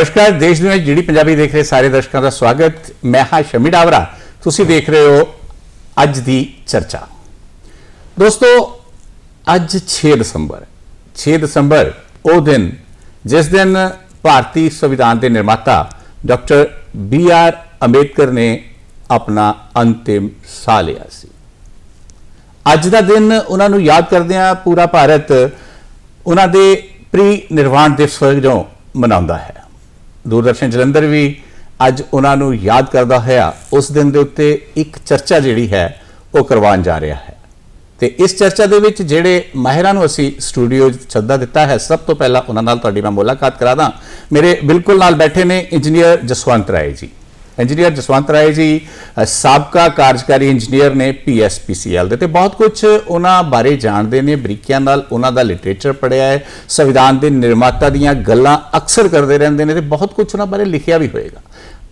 ਨਮਸਕਾਰ, ਦੇਸ਼ ਦੁਨੀਆ ਜਿਹੜੀ ਪੰਜਾਬੀ ਦੇਖ ਰਹੇ ਸਾਰੇ ਦਰਸ਼ਕਾਂ ਦਾ ਸਵਾਗਤ। ਮੈਂ ਹਾਂ ਸ਼ਮੀ ਡਾਵਰਾ। ਤੁਸੀਂ ਦੇਖ ਰਹੇ ਹੋ ਅੱਜ ਦੀ ਚਰਚਾ। ਦੋਸਤੋ, ਅੱਜ 6 ਦਸੰਬਰ। 6 ਦਸੰਬਰ, ਉਹ ਦਿਨ ਜਿਸ ਦਿਨ ਭਾਰਤੀ ਸੰਵਿਧਾਨ ਦੇ ਨਿਰਮਾਤਾ ਡਾਕਟਰ ਬੀ ਆਰ ਅੰਬੇਦਕਰ ਨੇ ਆਪਣਾ ਅੰਤਿਮ ਸਾਹ ਲਿਆ ਸੀ। ਅੱਜ ਦਾ ਦਿਨ ਉਹਨਾਂ ਨੂੰ ਯਾਦ ਕਰਦਿਆਂ ਪੂਰਾ ਭਾਰਤ ਉਹਨਾਂ ਦੇ ਪ੍ਰੀ ਨਿਰਵਾਣ ਦਿਵਸ ਵਜੋਂ ਮਨਾਉਂਦਾ ਹੈ। ਦੂਰਦਰਸ਼ਨ ਜਲੰਧਰ ਵੀ ਅੱਜ ਉਹਨਾਂ ਨੂੰ ਯਾਦ ਕਰਦਾ ਹੋਇਆ, ਉਸ ਦਿਨ ਦੇ ਉੱਤੇ ਇੱਕ ਚਰਚਾ ਜਿਹੜੀ ਹੈ, ਉਹ ਕਰਵਾਉਣ ਜਾ ਰਿਹਾ ਹੈ। ਤੇ ਇਸ ਚਰਚਾ ਦੇ ਵਿੱਚ ਜਿਹੜੇ ਮਾਹਿਰਾਂ ਨੂੰ ਅਸੀਂ ਸਟੂਡੀਓ ਸੱਦਾ ਦਿੱਤਾ ਹੈ, ਸਭ ਤੋਂ ਪਹਿਲਾਂ ਉਹਨਾਂ ਨਾਲ ਤੁਹਾਡੀ ਮੈਂ ਮੁਲਾਕਾਤ ਕਰਾ ਦਾਂ ਮੇਰੇ ਬਿਲਕੁਲ ਨਾਲ ਬੈਠੇ ਨੇ ਇੰਜੀਨੀਅਰ ਜਸਵੰਤ ਰਾਏ ਜੀ। ਇੰਜੀਨੀਅਰ ਜਸਵੰਤ ਰਾਏ ਜੀ ਸਾਬਕਾ ਕਾਰਜਕਾਰੀ ਇੰਜੀਨੀਅਰ ਨੇ ਪੀਐਸਪੀਸੀਐਲ ਦੇ ਤੇ ਬਹੁਤ ਕੁਝ ਉਹਨਾਂ ਬਾਰੇ ਜਾਣਦੇ ਨੇ, ਬਰੀਕੀਆਂ ਨਾਲ ਉਹਨਾਂ ਦਾ ਲਿਟਰੇਚਰ ਪੜਿਆ ਹੈ, ਸੰਵਿਧਾਨ ਦੇ ਨਿਰਮਾਤਾ ਦੀਆਂ ਗੱਲਾਂ ਅਕਸਰ ਕਰਦੇ ਰਹਿੰਦੇ ਨੇ ਤੇ ਬਹੁਤ ਕੁਝ ਉਹਨਾਂ ਬਾਰੇ ਲਿਖਿਆ ਵੀ ਹੋਏਗਾ।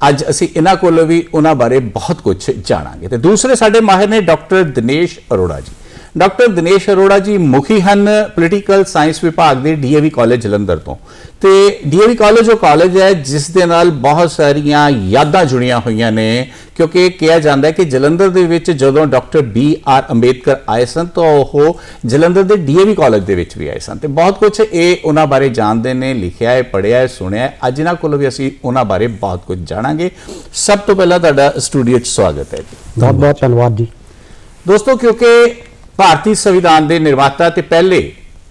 ਅੱਜ ਅਸੀਂ ਇਹਨਾਂ ਕੋਲੋਂ ਵੀ ਉਹਨਾਂ ਬਾਰੇ ਬਹੁਤ ਕੁਝ ਜਾਣਾਂਗੇ ਤੇ ਦੂਸਰੇ ਸਾਡੇ ਮਾਹਿਰ ਨੇ ਡਾਕਟਰ ਦਿਨੇਸ਼ ਅਰੋੜਾ ਜੀ। ਡਾਕਟਰ ਦਿਨੇਸ਼ ਅਰੋੜਾ ਜੀ ਮੁਖੀ ਹਨ ਪੋਲੀਟੀਕਲ ਸਾਇੰਸ ਵਿਭਾਗ ਦੇ ਡੀਏਵੀ ਕਾਲਜ ਜਲੰਧਰ ਤੋਂ। ਤੇ ਡੀਏਵੀ ਕਾਲਜ ਉਹ ਕਾਲਜ ਹੈ ਜਿਸ ਦੇ ਨਾਲ ਬਹੁਤ ਸਾਰੀਆਂ ਯਾਦਾਂ ਜੁੜੀਆਂ ਹੋਈਆਂ ਨੇ ਕਿਉਂਕਿ ਕਿਹਾ ਜਾਂਦਾ ਹੈ ਕਿ ਜਲੰਧਰ ਦੇ ਵਿੱਚ ਜਦੋਂ ਡਾਕਟਰ ਬੀ ਆਰ ਅੰਬੇਦਕਰ ਆਏ ਸਨ ਤਾਂ ਉਹ ਜਲੰਧਰ ਦੇ ਡੀਏਵੀ ਕਾਲਜ ਦੇ ਵਿੱਚ ਵੀ ਆਏ ਸਨ। ਤੇ ਬਹੁਤ ਕੁਝ ਇਹ ਉਹਨਾਂ ਬਾਰੇ ਜਾਣਦੇ ਨੇ ਲਿਖਿਆ ਹੈ ਪੜ੍ਹਿਆ ਹੈ ਸੁਣਿਆ ਹੈ। ਅੱਜ ਇਹਨਾਂ ਕੋਲੋਂ ਵੀ ਅਸੀਂ ਉਹਨਾਂ ਬਾਰੇ ਬਹੁਤ ਕੁਝ ਜਾਣਾਂਗੇ। ਸਭ ਤੋਂ ਪਹਿਲਾਂ ਤੁਹਾਡਾ ਸਟੂਡੀਓ 'ਚ ਸਵਾਗਤ ਹੈ ਜੀ। ਬਹੁਤ ਬਹੁਤ ਧੰਨਵਾਦ ਜੀ। ਦੋਸਤੋ ਕਿਉਂਕਿ ਭਾਰਤੀ ਸੰਵਿਧਾਨ ਦੇ ਨਿਰਮਾਤਾ ਤੇ ਪਹਿਲੇ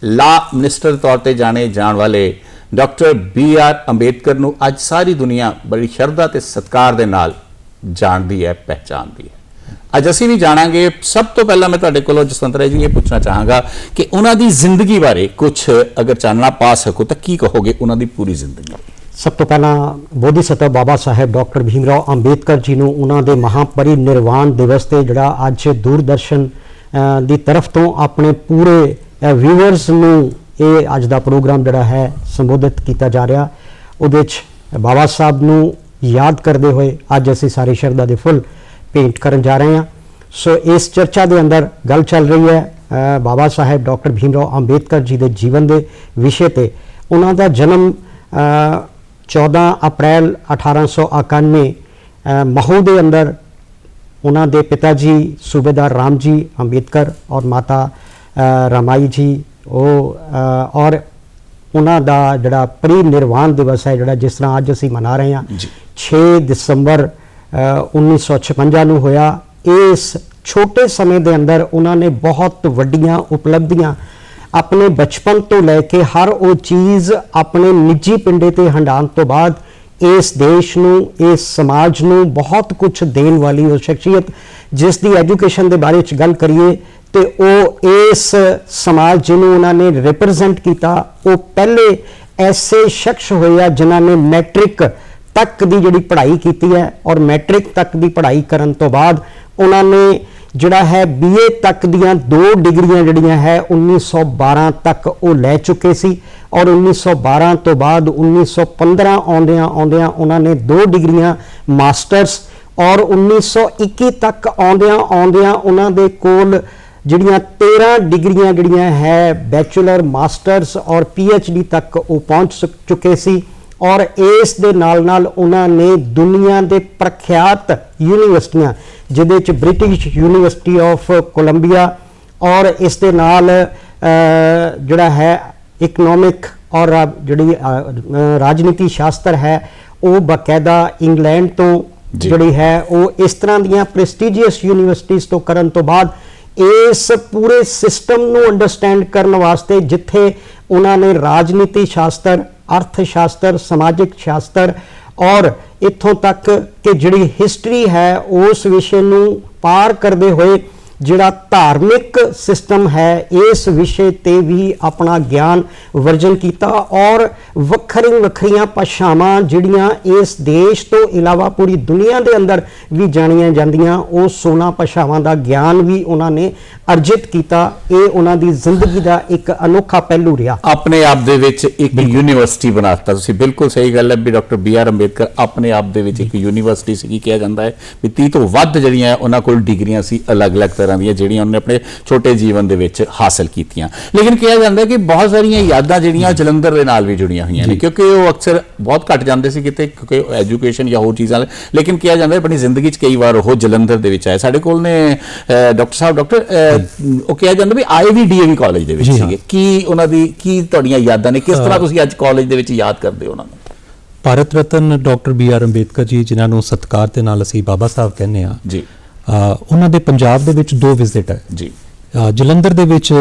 ਲਾ ਮਿਨਿਸਟਰ ਤੌਰ ਤੇ ਜਾਣੇ ਜਾਣ ਵਾਲੇ ਡਾਕਟਰ ਬੀ ਆਰ ਅੰਬੇਦਕਰ ਨੂੰ ਅੱਜ ਸਾਰੀ ਦੁਨੀਆ ਬੜੀ ਸ਼ਰਧਾ ਤੇ ਸਤਿਕਾਰ ਦੇ ਨਾਲ ਜਾਣਦੀ ਹੈ, ਪਹਿਚਾਨਦੀ ਹੈ। ਅੱਜ ਅਸੀਂ ਵੀ ਜਾਣਾਂਗੇ, ਸਭ ਤੋਂ ਪਹਿਲਾਂ ਮੈਂ ਤੁਹਾਡੇ ਕੋਲੋਂ ਜਸਵੰਤ ਰਾਏ ਜੀ ਇਹ ਪੁੱਛਣਾ ਚਾਹਾਂਗਾ ਕਿ ਉਹਨਾਂ ਦੀ ਜ਼ਿੰਦਗੀ ਬਾਰੇ ਕੁਝ ਅਗਰ ਚਾਨਣਾ ਪਾ ਸਕੋ ਤਾਂ ਕੀ ਕਹੋਗੇ ਉਹਨਾਂ ਦੀ ਪੂਰੀ ਜ਼ਿੰਦਗੀ? ਸਭ ਤੋਂ ਪਹਿਲਾਂ ਬੋਧੀਸਤਵ ਬਾਬਾ ਸਾਹਿਬ ਡਾਕਟਰ ਭੀਮਰਾਓ ਅੰਬੇਦਕਰ ਜੀ ਨੂੰ ਉਹਨਾਂ ਦੇ ਮਹਾਪਰਿਨਿਰਵਾਣ ਦਿਵਸ ਤੇ ਜਿਹੜਾ ਅੱਜ ਦੂਰਦਰਸ਼ਨ ਦੀ ਤਰਫ ਤੋਂ ਆਪਣੇ ਪੂਰੇ ਵਿਊਅਰਸ ਨੂੰ ਇਹ ਅੱਜ ਦਾ ਪ੍ਰੋਗਰਾਮ ਜਿਹੜਾ ਹੈ ਸੰਬੋਧਿਤ ਕੀਤਾ ਜਾ ਰਿਹਾ। ਉਹਦੇ ਵਿੱਚ ਬਾਬਾ ਸਾਹਿਬ ਨੂੰ ਯਾਦ ਕਰਦੇ ਹੋਏ ਅੱਜ ਅਸੀਂ ਸਾਰੇ ਸ਼ਰਧਾ ਦੇ ਫੁੱਲ ਭੇਂਟ ਕਰਨ ਜਾ ਰਹੇ ਹਾਂ। ਸੋ ਇਸ ਚਰਚਾ ਦੇ ਅੰਦਰ ਗੱਲ ਚੱਲ ਰਹੀ ਹੈ ਬਾਬਾ ਸਾਹਿਬ ਡਾਕਟਰ ਭੀਮਰਾਓ ਅੰਬੇਦਕਰ ਜੀ ਦੇ ਜੀਵਨ ਦੇ ਵਿਸ਼ੇ ਤੇ। ਉਹਨਾਂ ਦਾ ਜਨਮ ਅ, 14 ਅਪ੍ਰੈਲ 1891 ਅ, ਮਹੂ ਦੇ ਅੰਦਰ ਉਹਨਾਂ ਦੇ ਪਿਤਾ ਜੀ ਸੂਬੇਦਾਰ ਰਾਮ ਜੀ ਅੰਬੇਦਕਰ ਔਰ ਮਾਤਾ ਰਮਾਈ ਜੀ ਉਹ ਔਰ ਉਹਨਾਂ ਦਾ ਜਿਹੜਾ ਪ੍ਰੀ ਨਿਰਵਾਣ ਦਿਵਸ ਹੈ ਜਿਹੜਾ ਜਿਸ ਤਰ੍ਹਾਂ ਅੱਜ ਅਸੀਂ ਮਨਾ ਰਹੇ ਹਾਂ ਜੀ। 6 ਦਸੰਬਰ ਅ, 1956 ਨੂੰ ਹੋਇਆ ਇਸ ਛੋਟੇ ਸਮੇਂ ਦੇ ਅੰਦਰ ਉਹਨਾਂ ਨੇ ਬਹੁਤ ਵੱਡੀਆਂ ਉਪਲਬਧੀਆਂ ਆਪਣੇ ਬਚਪਨ ਤੋਂ ਲੈ ਕੇ ਹਰ ਉਹ ਚੀਜ਼ ਆਪਣੇ ਨਿੱਜੀ ਪਿੰਡੇ ਤੇ ਹੰਡਾਣ ਤੋਂ ਬਾਅਦ ਇਸ ਦੇਸ਼ ਨੂੰ, ਇਸ ਸਮਾਜ ਨੂੰ ਬਹੁਤ ਕੁਝ ਦੇਣ ਵਾਲੀ ਉਹ ਸ਼ਖਸੀਅਤ, ਜਿਸ ਦੀ ਐਜੂਕੇਸ਼ਨ ਦੇ ਬਾਰੇ ਚ ਗੱਲ ਕਰੀਏ, ਤੇ ਉਹ ਇਸ ਸਮਾਜ ਜਿਹਨੂੰ ਉਹਨਾਂ ਨੇ ਰਿਪਰੈਜ਼ੈਂਟ ਕੀਤਾ, ਉਹ ਪਹਿਲੇ ਐਸੇ ਸ਼ਖਸ ਹੋਏ ਆ ਜਿਨ੍ਹਾਂ ਨੇ ਮੈਟ੍ਰਿਕ ਤੱਕ ਦੀ ਜਿਹੜੀ ਪੜ੍ਹਾਈ ਕੀਤੀ ਹੈ, ਔਰ ਮੈਟ੍ਰਿਕ ਤੱਕ ਦੀ ਪੜ੍ਹਾਈ ਕਰਨ ਤੋਂ ਬਾਅਦ ਉਹਨਾਂ ਨੇ ਜਿਹੜਾ ਹੈ ਬੀਏ ਤੱਕ ਦੀਆਂ ਦੋ ਡਿਗਰੀਆਂ ਜਿਹੜੀਆਂ ਹੈ 1912 ਤੱਕ ਉਹ ਲੈ ਚੁੱਕੇ ਸੀ ਔਰ 1912 ਤੋਂ ਬਾਅਦ 1915 ਆਉਂਦਿਆਂ ਆਉਂਦਿਆਂ ਉਹਨਾਂ ਨੇ ਦੋ ਡਿਗਰੀਆਂ ਮਾਸਟਰਸ ਔਰ 1921 ਤੱਕ ਆਉਂਦਿਆਂ ਆਉਂਦਿਆਂ ਉਹਨਾਂ ਦੇ ਕੋਲ ਜਿਹੜੀਆਂ 13 ਡਿਗਰੀਆਂ ਜਿਹੜੀਆਂ ਹੈ, ਬੈਚਲਰ ਮਾਸਟਰਸ ਔਰ ਡੀ ਤੱਕ ਉਹ ਪਹੁੰਚ ਚੁੱਕੇ ਸੀ। ਔਰ ਇਸ ਦੇ ਨਾਲ ਨਾਲ ਉਹਨਾਂ ਨੇ ਦੁਨੀਆ ਦੇ ਪ੍ਰਖਿਆਤ ਯੂਨੀਵਰਸਿਟੀਆਂ ਜਿਹਦੇ ਚ ਬ੍ਰਿਟਿਸ਼ ਯੂਨੀਵਰਸਿਟੀ ਆਫ ਕੋਲੰਬੀਆ ਔਰ ਇਸ ਦੇ ਨਾਲ ਜਿਹੜਾ ਹੈ ਇਕਨੋਮਿਕ ਔਰ ਜਿਹੜੀ ਰਾਜਨੀਤੀ ਸ਼ਾਸਤਰ ਹੈ ਉਹ ਬਕਾਇਦਾ ਇੰਗਲੈਂਡ ਤੋਂ। ਜਿਹੜੀ ਹੈ ਉਹ ਇਸ ਤਰ੍ਹਾਂ ਦੀਆਂ ਪ੍ਰੈਸਟੀਜੀਅਸ ਯੂਨੀਵਰਸਿਟੀਆਂ ਤੋਂ ਕਰਨ ਤੋਂ ਬਾਅਦ ਇਸ ਪੂਰੇ ਸਿਸਟਮ ਨੂੰ ਅੰਡਰਸਟੈਂਡ ਕਰਨ ਵਾਸਤੇ ਜਿੱਥੇ ਉਹਨਾਂ ਨੇ ਰਾਜਨੀਤੀ ਸ਼ਾਸਤਰ ਅਰਥ ਸ਼ਾਸਤਰ ਸਮਾਜਿਕ ਸ਼ਾਸਤਰ ਔਰ ਇੱਥੋਂ ਤੱਕ ਕਿ ਜਿਹੜੀ ਹਿਸਟਰੀ ਹੈ, ਉਸ ਵਿਸ਼ੇ ਨੂੰ ਪਾਰ ਕਰਦੇ ਹੋਏ ਜਿਹੜਾ ਧਾਰਮਿਕ ਸਿਸਟਮ ਹੈ ਇਸ ਵਿਸ਼ੇ ਤੇ ਵੀ ਆਪਣਾ ਗਿਆਨ ਵਰਜਨ ਕੀਤਾ ਔਰ ਵੱਖਰੀ ਵੱਖਰੀਆਂ ਭਾਸ਼ਾਵਾਂ ਜਿਹੜੀਆਂ ਇਸ ਦੇਸ਼ ਤੋਂ ਇਲਾਵਾ ਪੂਰੀ ਦੁਨੀਆ ਦੇ ਅੰਦਰ ਵੀ ਜਾਣੀਆਂ ਜਾਂਦੀਆਂ ਉਹ 16 ਭਾਸ਼ਾਵਾਂ ਦਾ ਗਿਆਨ ਵੀ ਉਹਨਾਂ ਨੇ ਅਰਜਿਤ ਕੀਤਾ। ਇਹ ਉਹਨਾਂ ਦੀ ਜ਼ਿੰਦਗੀ ਦਾ ਇੱਕ ਅਨੋਖਾ ਪਹਿਲੂ ਰਿਹਾ। ਆਪਣੇ ਆਪ ਦੇ ਵਿੱਚ ਇੱਕ ਯੂਨੀਵਰਸਿਟੀ ਬਣਾਤਾ। ਤੁਸੀਂ ਬਿਲਕੁਲ ਸਹੀ ਗੱਲ ਹੈ ਵੀ ਡਾਕਟਰ ਬੀ ਆਰ ਅੰਬੇਦਕਰ ਆਪਣੇ ਆਪ ਦੇ ਵਿੱਚ ਇੱਕ ਯੂਨੀਵਰਸਿਟੀ ਸੀ ਕਿਹਾ ਜਾਂਦਾ ਹੈ ਵੀ 30 ਤੋਂ ਵੱਧ ਜਿਹੜੀਆਂ ਉਹਨਾਂ ਕੋਲ ਡਿਗਰੀਆਂ ਸੀ ਅਲੱਗ-ਅਲੱਗ ਤਰ੍ਹਾਂ ਦੀਆਂ ਜਿਹੜੀਆਂ ਉਹਨੇ ਆਪਣੇ ਛੋਟੇ ਜੀਵਨ ਦੇ ਵਿੱਚ ਹਾਸਲ ਕੀਤੀਆਂ। ਲੇਕਿਨ ਕਿਹਾ ਜਾਂਦਾ ਹੈ ਕਿ ਬਹੁਤ ਸਾਰੀਆਂ ਯਾਦਾਂ ਜਿਹੜੀਆਂ ਜਲੰਧਰ ਦੇ ਨਾਲ ਵੀ ਜੁੜੀਆਂ ਹੋਈਆਂ ਨੇ ਕਿਉਂਕਿ ਉਹ ਅਕਸਰ ਬਹੁਤ ਘੱਟ ਜਾਂਦੇ ਸੀ ਕਿਤੇ ਕਿਉਂਕਿ ਐਜੂਕੇਸ਼ਨ ਜਾਂ ਹੋਰ ਚੀਜ਼ਾਂ। ਲੇਕਿਨ ਕਿਹਾ ਜਾਂਦਾ ਆਪਣੀ ਜ਼ਿੰਦਗੀ 'ਚ ਕਈ ਵਾਰ ਉਹ ਜਲੰਧਰ ਦੇ ਵਿੱਚ ਆਏ। ਸਾਡੇ ਕੋਲ ਨੇ ਡਾਕਟਰ ਸਾਹਿਬ ਡਾਕਟਰ ਉਹ ਕਿਹਾ ਜਾਂਦਾ ਵੀ ਆਏ ਵੀ ਡੀਏਵੀ ਕਾਲਜ ਦੇ ਵਿੱਚ। ਸੀਗੇ। ਕੀ ਉਹਨਾਂ ਦੀ ਕੀ ਤੁਹਾਡੀਆਂ ਯਾਦਾਂ ਨੇ? ਕਿਸ ਤਰ੍ਹਾਂ ਤੁਸੀਂ ਅੱਜ ਕਾਲਜ ਦੇ ਵਿੱਚ ਯਾਦ ਕਰਦੇ ਹੋ ਉਹਨਾਂ ਨੂੰ? Bharat Ratna doctor B R Ambedkar ji ਜਿਨ੍ਹਾਂ ਨੂੰ ਸਤਿਕਾਰ ਦੇ ਨਾਲ ਅਸੀਂ ਬਾਬਾ ਸਾਹਿਬ ਕਹਿੰਦੇ ਆ ਜੀ। ਉਹਨਾਂ ਦੇ ਪੰਜਾਬ ਦੇ ਵਿੱਚ ਦੋ ਵਿਜ਼ਿਟ ਹੈ। ਜੀ। ਜਲੰਧਰ ਦੇ ਵਿੱਚ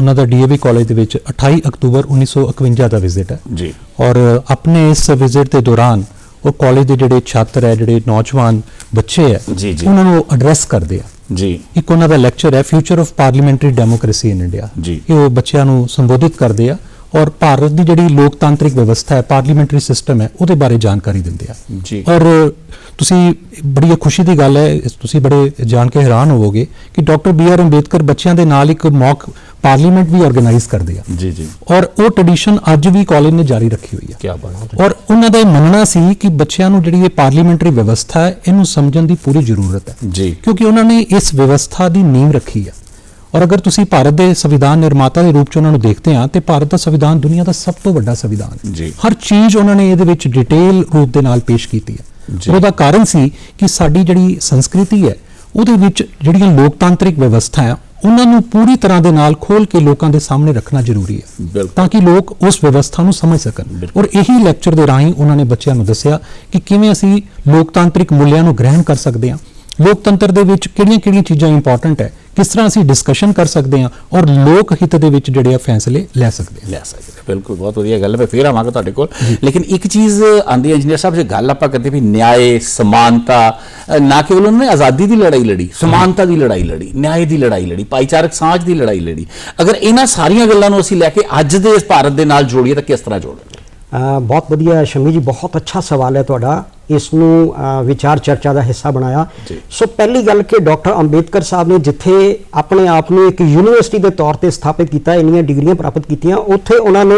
ਉਹਨਾਂ ਦਾ ਡੀਏਵੀ ਕਾਲਜ ਦੇ ਵਿੱਚ 28 ਅਕਤੂਬਰ 1951 ਦਾ ਵਿਜ਼ਿਟ ਹੈ। ਜੀ। ਔਰ ਆਪਣੇ ਇਸ ਵਿਜ਼ਿਟ ਦੇ ਦੌਰਾਨ ਉਹ ਕਾਲਜ ਦੇ ਜਿਹੜੇ ਛਾਤਰ ਹੈ ਜਿਹੜੇ ਨੌਜਵਾਨ ਬੱਚੇ ਹੈ। ਉਹਨਾਂ ਨੂੰ ਐਡਰੈਸ ਕਰਦੇ ਆ। ਜੀ। ਇੱਕ ਉਹਨਾਂ ਦਾ ਲੈਕਚਰ ਹੈ future of parliamentary democracy in India ਜੀ। ਇਹ ਉਹ ਬੱਚਿਆਂ ਨੂੰ ਸੰਬੋਧਿਤ ਕਰਦੇ ਆ। ਔਰ ਭਾਰਤ ਦੀ ਜਿਹੜੀ ਲੋਕਤਾਂਤਰਿਕ ਵਿਵਸਥਾ ਹੈ ਪਾਰਲੀਮੈਂਟਰੀ ਸਿਸਟਮ ਹੈ ਉਹਦੇ ਬਾਰੇ ਜਾਣਕਾਰੀ ਦਿੰਦੇ ਆ। ਜੀ। ਔਰ ਤੁਸੀਂ ਬੜੀ ਖੁਸ਼ੀ ਦੀ ਗੱਲ ਹੈ ਤੁਸੀਂ ਬੜੇ ਜਾਣ ਕੇ ਹੈਰਾਨ ਹੋਵੋਗੇ ਕਿ ਡਾਕਟਰ ਬੀ ਆਰ ਅੰਬੇਦਕਰ ਬੱਚਿਆਂ ਦੇ ਨਾਲ ਇੱਕ ਮੌਕ ਪਾਰਲੀਮੈਂਟ ਵੀ ਆਰਗੇਨਾਈਜ਼ ਕਰਦੇ ਆ। ਜੀ ਜੀ। ਔਰ ਉਹ ਟ੍ਰੈਡੀਸ਼ਨ ਅੱਜ ਵੀ ਕਾਲਜ ਨੇ ਜਾਰੀ ਰੱਖੀ ਹੋਈ ਹੈ ਕੀ ਬਾਤ ਹੈ। ਔਰ ਉਹਨਾਂ ਦਾ ਇਹ ਮੰਨਣਾ ਸੀ ਕਿ ਬੱਚਿਆਂ ਨੂੰ ਜਿਹੜੀ ਇਹ ਪਾਰਲੀਮੈਂਟਰੀ ਵਿਵਸਥਾ ਹੈ ਇਹਨੂੰ ਸਮਝਣ ਦੀ ਪੂਰੀ ਜ਼ਰੂਰਤ ਹੈ। ਜੀ। ਕਿਉਂਕਿ ਉਹਨਾਂ ਨੇ ਇਸ ਵਿਵਸਥਾ ਦੀ ਨੀਂਹ ਰੱਖੀ ਹੈ ਔਰ ਅਗਰ ਤੁਸੀਂ ਭਾਰਤ ਦੇ ਸੰਵਿਧਾਨ ਨਿਰਮਾਤਾ ਦੇ ਰੂਪ 'ਚ ਉਹਨਾਂ ਨੂੰ ਦੇਖਦੇ ਆ ਤੇ ਭਾਰਤ ਦਾ ਸੰਵਿਧਾਨ ਦੁਨੀਆ ਦਾ ਸਭ ਤੋਂ ਵੱਡਾ ਸੰਵਿਧਾਨ ਹੈ ਜੀ। ਹਰ ਚੀਜ਼ ਉਹਨਾਂ ਨੇ ਇਹਦੇ ਵਿੱਚ ਡਿਟੇਲ ਰੂਪ ਦੇ ਨਾਲ ਪੇਸ਼ ਕੀਤੀ ਹੈ ਉਹਦਾ ਕਾਰਨ ਸੀ ਕਿ ਸਾਡੀ ਜਿਹੜੀ ਸੰਸਕ੍ਰਿਤੀ ਹੈ ਉਹਦੇ ਵਿੱਚ ਜਿਹੜੀਆਂ ਲੋਕਤਾਂਤਰਿਕ ਵਿਵਸਥਾ ਹੈ ਉਹਨਾਂ ਨੂੰ ਪੂਰੀ ਤਰ੍ਹਾਂ ਦੇ ਨਾਲ ਖੋਲ ਕੇ ਲੋਕਾਂ ਦੇ ਸਾਹਮਣੇ ਰੱਖਣਾ ਜ਼ਰੂਰੀ ਹੈ। ਤਾਂ ਕਿ ਲੋਕ ਉਸ ਵਿਵਸਥਾ ਨੂੰ ਸਮਝ ਸਕਣ। ਔਰ ਇਹੀ ਲੈਕਚਰ ਦੇ ਰਾਹੀਂ ਉਹਨਾਂ ਨੇ ਬੱਚਿਆਂ ਨੂੰ ਦੱਸਿਆ ਕਿ ਕਿਵੇਂ ਅਸੀਂ ਲੋਕਤਾਂਤਰਿਕ ਮੁੱਲਿਆਂ ਨੂੰ ਗ੍ਰਹਿਣ ਕਰ ਸਕਦੇ ਹਾਂ ਲੋਕਤੰਤਰ ਦੇ ਵਿੱਚ ਕਿਹੜੀਆਂ-ਕਿਹੜੀਆਂ ਚੀਜ਼ਾਂ ਇੰਪੋਰਟੈਂਟ ਹੈ? ਕਿਸ ਤਰ੍ਹਾਂ ਅਸੀਂ ਡਿਸਕਸ਼ਨ ਕਰ ਸਕਦੇ ਹਾਂ ਔਰ ਲੋਕ ਹਿੱਤ ਦੇ ਵਿੱਚ ਜਿਹੜੇ ਆ ਫੈਸਲੇ ਲੈ ਸਕਦੇ ਹਾਂ? ਲੈ ਸਕਦੇ ਹੋ। ਬਿਲਕੁਲ ਬਹੁਤ ਵਧੀਆ ਗੱਲ ਹੈ। ਮੈਂ ਫੇਰ ਆਵਾਂਗਾ ਤੁਹਾਡੇ ਕੋਲ। ਲੇਕਿਨ ਇੱਕ ਚੀਜ਼ ਆਂਦੀ ਹੈ ਇੰਜੀਨੀਅਰ ਸਾਹਿਬ ਜੇ ਗੱਲ ਆਪਾਂ ਕਰਦੇ ਵੀ ਨਿਆਂ ਸਮਾਨਤਾ ਨਾ ਕੇਵਲ ਉਹਨਾਂ ਨੇ ਆਜ਼ਾਦੀ ਦੀ ਲੜਾਈ ਲੜੀ ਸਮਾਨਤਾ ਦੀ ਲੜਾਈ ਲੜੀ ਨਿਆਂ ਦੀ ਲੜਾਈ ਲੜੀ ਭਾਈਚਾਰਕ ਸਾਂਝ ਦੀ ਲੜਾਈ ਲੜੀ ਅਗਰ ਇਹਨਾਂ ਸਾਰੀਆਂ ਗੱਲਾਂ ਨੂੰ ਅਸੀਂ ਲੈ ਕੇ ਅੱਜ ਦੇ ਇਸ ਭਾਰਤ ਦੇ ਨਾਲ ਜੋੜੀਏ ਤਾਂ ਕਿਸ ਤਰ੍ਹਾਂ ਜੋੜਾਂਗੇ ਬਹੁਤ ਵਧੀਆ ਸ਼ਮੀ ਜੀ ਬਹੁਤ ਅੱਛਾ ਸਵਾਲ ਹੈ ਤੁਹਾਡਾ। ਇਸ ਨੂੰ ਵਿਚਾਰ ਚਰਚਾ ਦਾ ਹਿੱਸਾ ਬਣਾਇਆ। ਸੋ ਪਹਿਲੀ ਗੱਲ ਕਿ ਡਾਕਟਰ ਅੰਬੇਦਕਰ ਸਾਹਿਬ ਨੇ ਜਿੱਥੇ ਆਪਣੇ ਆਪ ਨੂੰ ਇੱਕ ਯੂਨੀਵਰਸਿਟੀ ਦੇ ਤੌਰ ਤੇ ਸਥਾਪਿਤ ਕੀਤਾ ਇੰਨੀਆਂ ਡਿਗਰੀਆਂ ਪ੍ਰਾਪਤ ਕੀਤੀਆਂ ਉੱਥੇ ਉਹਨਾਂ ਨੇ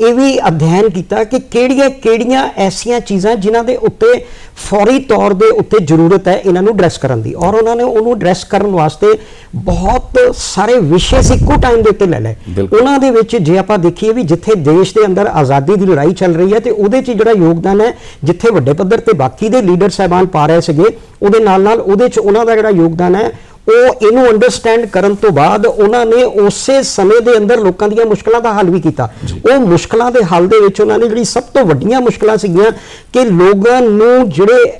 ਇਹ ਵੀ ਅਧਿਐਨ ਕੀਤਾ ਕਿ ਕਿਹੜੀਆਂ-ਕਿਹੜੀਆਂ ਐਸੀਆਂ ਚੀਜ਼ਾਂ ਜਿਨ੍ਹਾਂ ਦੇ ਉੱਤੇ ਫੌਰੀ ਤੌਰ ਦੇ ਉੱਤੇ ਜ਼ਰੂਰਤ ਹੈ ਇਹਨਾਂ ਨੂੰ ਐਡਰੈਸ ਕਰਨ ਦੀ ਔਰ ਉਹਨਾਂ ਨੇ ਉਹਨੂੰ ਐਡਰੈਸ ਕਰਨ ਵਾਸਤੇ ਬਹੁਤ ਸਾਰੇ ਵਿਸ਼ੇ ਸੀ ਇੱਕੋ ਟਾਈਮ ਦੇ ਉੱਤੇ ਲੈ ਲਏ। ਉਹਨਾਂ ਦੇ ਵਿੱਚ ਜੇ ਆਪਾਂ ਦੇਖੀਏ ਵੀ ਜਿੱਥੇ ਦੇਸ਼ ਦੇ ਅੰਦਰ ਆਜ਼ਾਦੀ ਦੀ ਲੜਾਈ ਚੱਲ ਰਹੀ ਹੈ ਤੇ ਉਹਦੇ 'ਚ ਜਿਹੜਾ ਯੋਗਦਾਨ ਹੈ ਜਿੱਥੇ ਵੱਡੇ ਪੱਧਰ ਤੇ ਬਾਕੀ ਦੇ ਲੀਡਰ ਸਾਹਿਬਾਨ ਪਾ ਰਹੇ ਸੀਗੇ ਉਹਦੇ ਨਾਲ ਨਾਲ ਉਹਦੇ 'ਚ ਉਹਨਾਂ ਦਾ ਜਿਹੜਾ ਯੋਗਦਾਨ ਹੈ ਉਹ ਇਹਨੂੰ ਅੰਡਰਸਟੈਂਡ ਕਰਨ ਤੋਂ ਬਾਅਦ ਉਹਨਾਂ ਨੇ ਉਸੇ ਸਮੇਂ ਦੇ ਅੰਦਰ ਲੋਕਾਂ ਦੀਆਂ ਮੁਸ਼ਕਲਾਂ ਦਾ ਹੱਲ ਵੀ ਕੀਤਾ। ਉਹ ਮੁਸ਼ਕਲਾਂ ਦੇ ਹੱਲ ਦੇ ਵਿੱਚ ਉਹਨਾਂ ਨੇ ਜਿਹੜੀ ਸਭ ਤੋਂ ਵੱਡੀਆਂ ਮੁਸ਼ਕਲਾਂ ਸੀਗੀਆਂ ਕਿ ਲੋਕਾਂ ਨੂੰ ਜਿਹੜੇ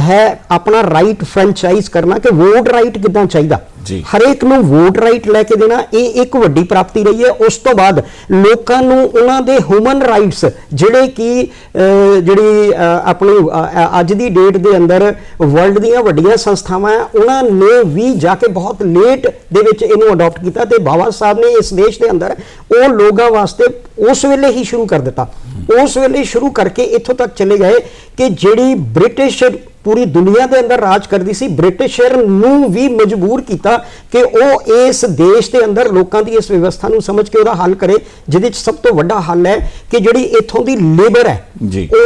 ਹੈ ਆਪਣਾ ਰਾਈਟ ਫਰੈਂਚਾਈਜ਼ ਕਰਨਾ ਕਿ ਵੋਟ ਰਾਈਟ ਕਿਦਾਂ ਚਾਹੀਦਾ। ਜੀ। ਹਰੇਕ ਨੂੰ ਵੋਟ ਰਾਈਟ ਲੈ ਕੇ ਦੇਣਾ ਇਹ ਇੱਕ ਵੱਡੀ ਪ੍ਰਾਪਤੀ ਰਹੀ ਹੈ ਉਸ ਤੋਂ ਬਾਅਦ ਲੋਕਾਂ ਨੂੰ ਉਹਨਾਂ ਦੇ ਹਿਊਮਨ ਰਾਈਟਸ ਜਿਹੜੇ ਕਿ ਜਿਹੜੀ ਆਪਣੀ ਅੱਜ ਦੀ ਡੇਟ ਦੇ ਅੰਦਰ ਵਰਲਡ ਦੀਆਂ ਵੱਡੀਆਂ ਸੰਸਥਾਵਾਂ ਹੈ, ਉਹਨਾਂ ਨੇ ਵੀ ਜਾ ਕੇ ਬਹੁਤ ਲੇਟ ਦੇ ਵਿੱਚ ਇਹਨੂੰ ਅਡਾਪਟ ਕੀਤਾ ਤੇ ਬਾਬਾ ਸਾਹਿਬ ਨੇ ਇਸ ਦੇਸ਼ ਦੇ ਅੰਦਰ ਉਹ ਲੋਕਾਂ ਵਾਸਤੇ ਉਸ ਵੇਲੇ ਹੀ ਸ਼ੁਰੂ ਕਰ ਦਿੱਤਾ ਉਸ ਵੇਲੇ ਸ਼ੁਰੂ ਕਰਕੇ ਇੱਥੋਂ ਤੱਕ ਚਲੇ ਗਏ ਕਿ ਜਿਹੜੀ ਬ੍ਰਿਟਿਸ਼ ਪੂਰੀ ਦੁਨੀਆ ਦੇ ਅੰਦਰ ਰਾਜ ਕਰਦੀ ਸੀ ਬ੍ਰਿਟਿਸ਼ਰ ਨੂੰ ਵੀ ਮਜਬੂਰ ਕੀਤਾ ਕਿ ਉਹ ਇਸ ਦੇਸ਼ ਦੇ ਅੰਦਰ ਲੋਕਾਂ ਦੀ ਇਸ ਵਿਵਸਥਾ ਨੂੰ ਸਮਝ ਕੇ ਉਹਦਾ ਹੱਲ ਕਰੇ ਜਿਹਦੇ ਚ ਸਭ ਤੋਂ ਵੱਡਾ ਹੱਲ ਹੈ ਕਿ ਜਿਹੜੀ ਇੱਥੋਂ ਦੀ ਲੇਬਰ ਹੈ।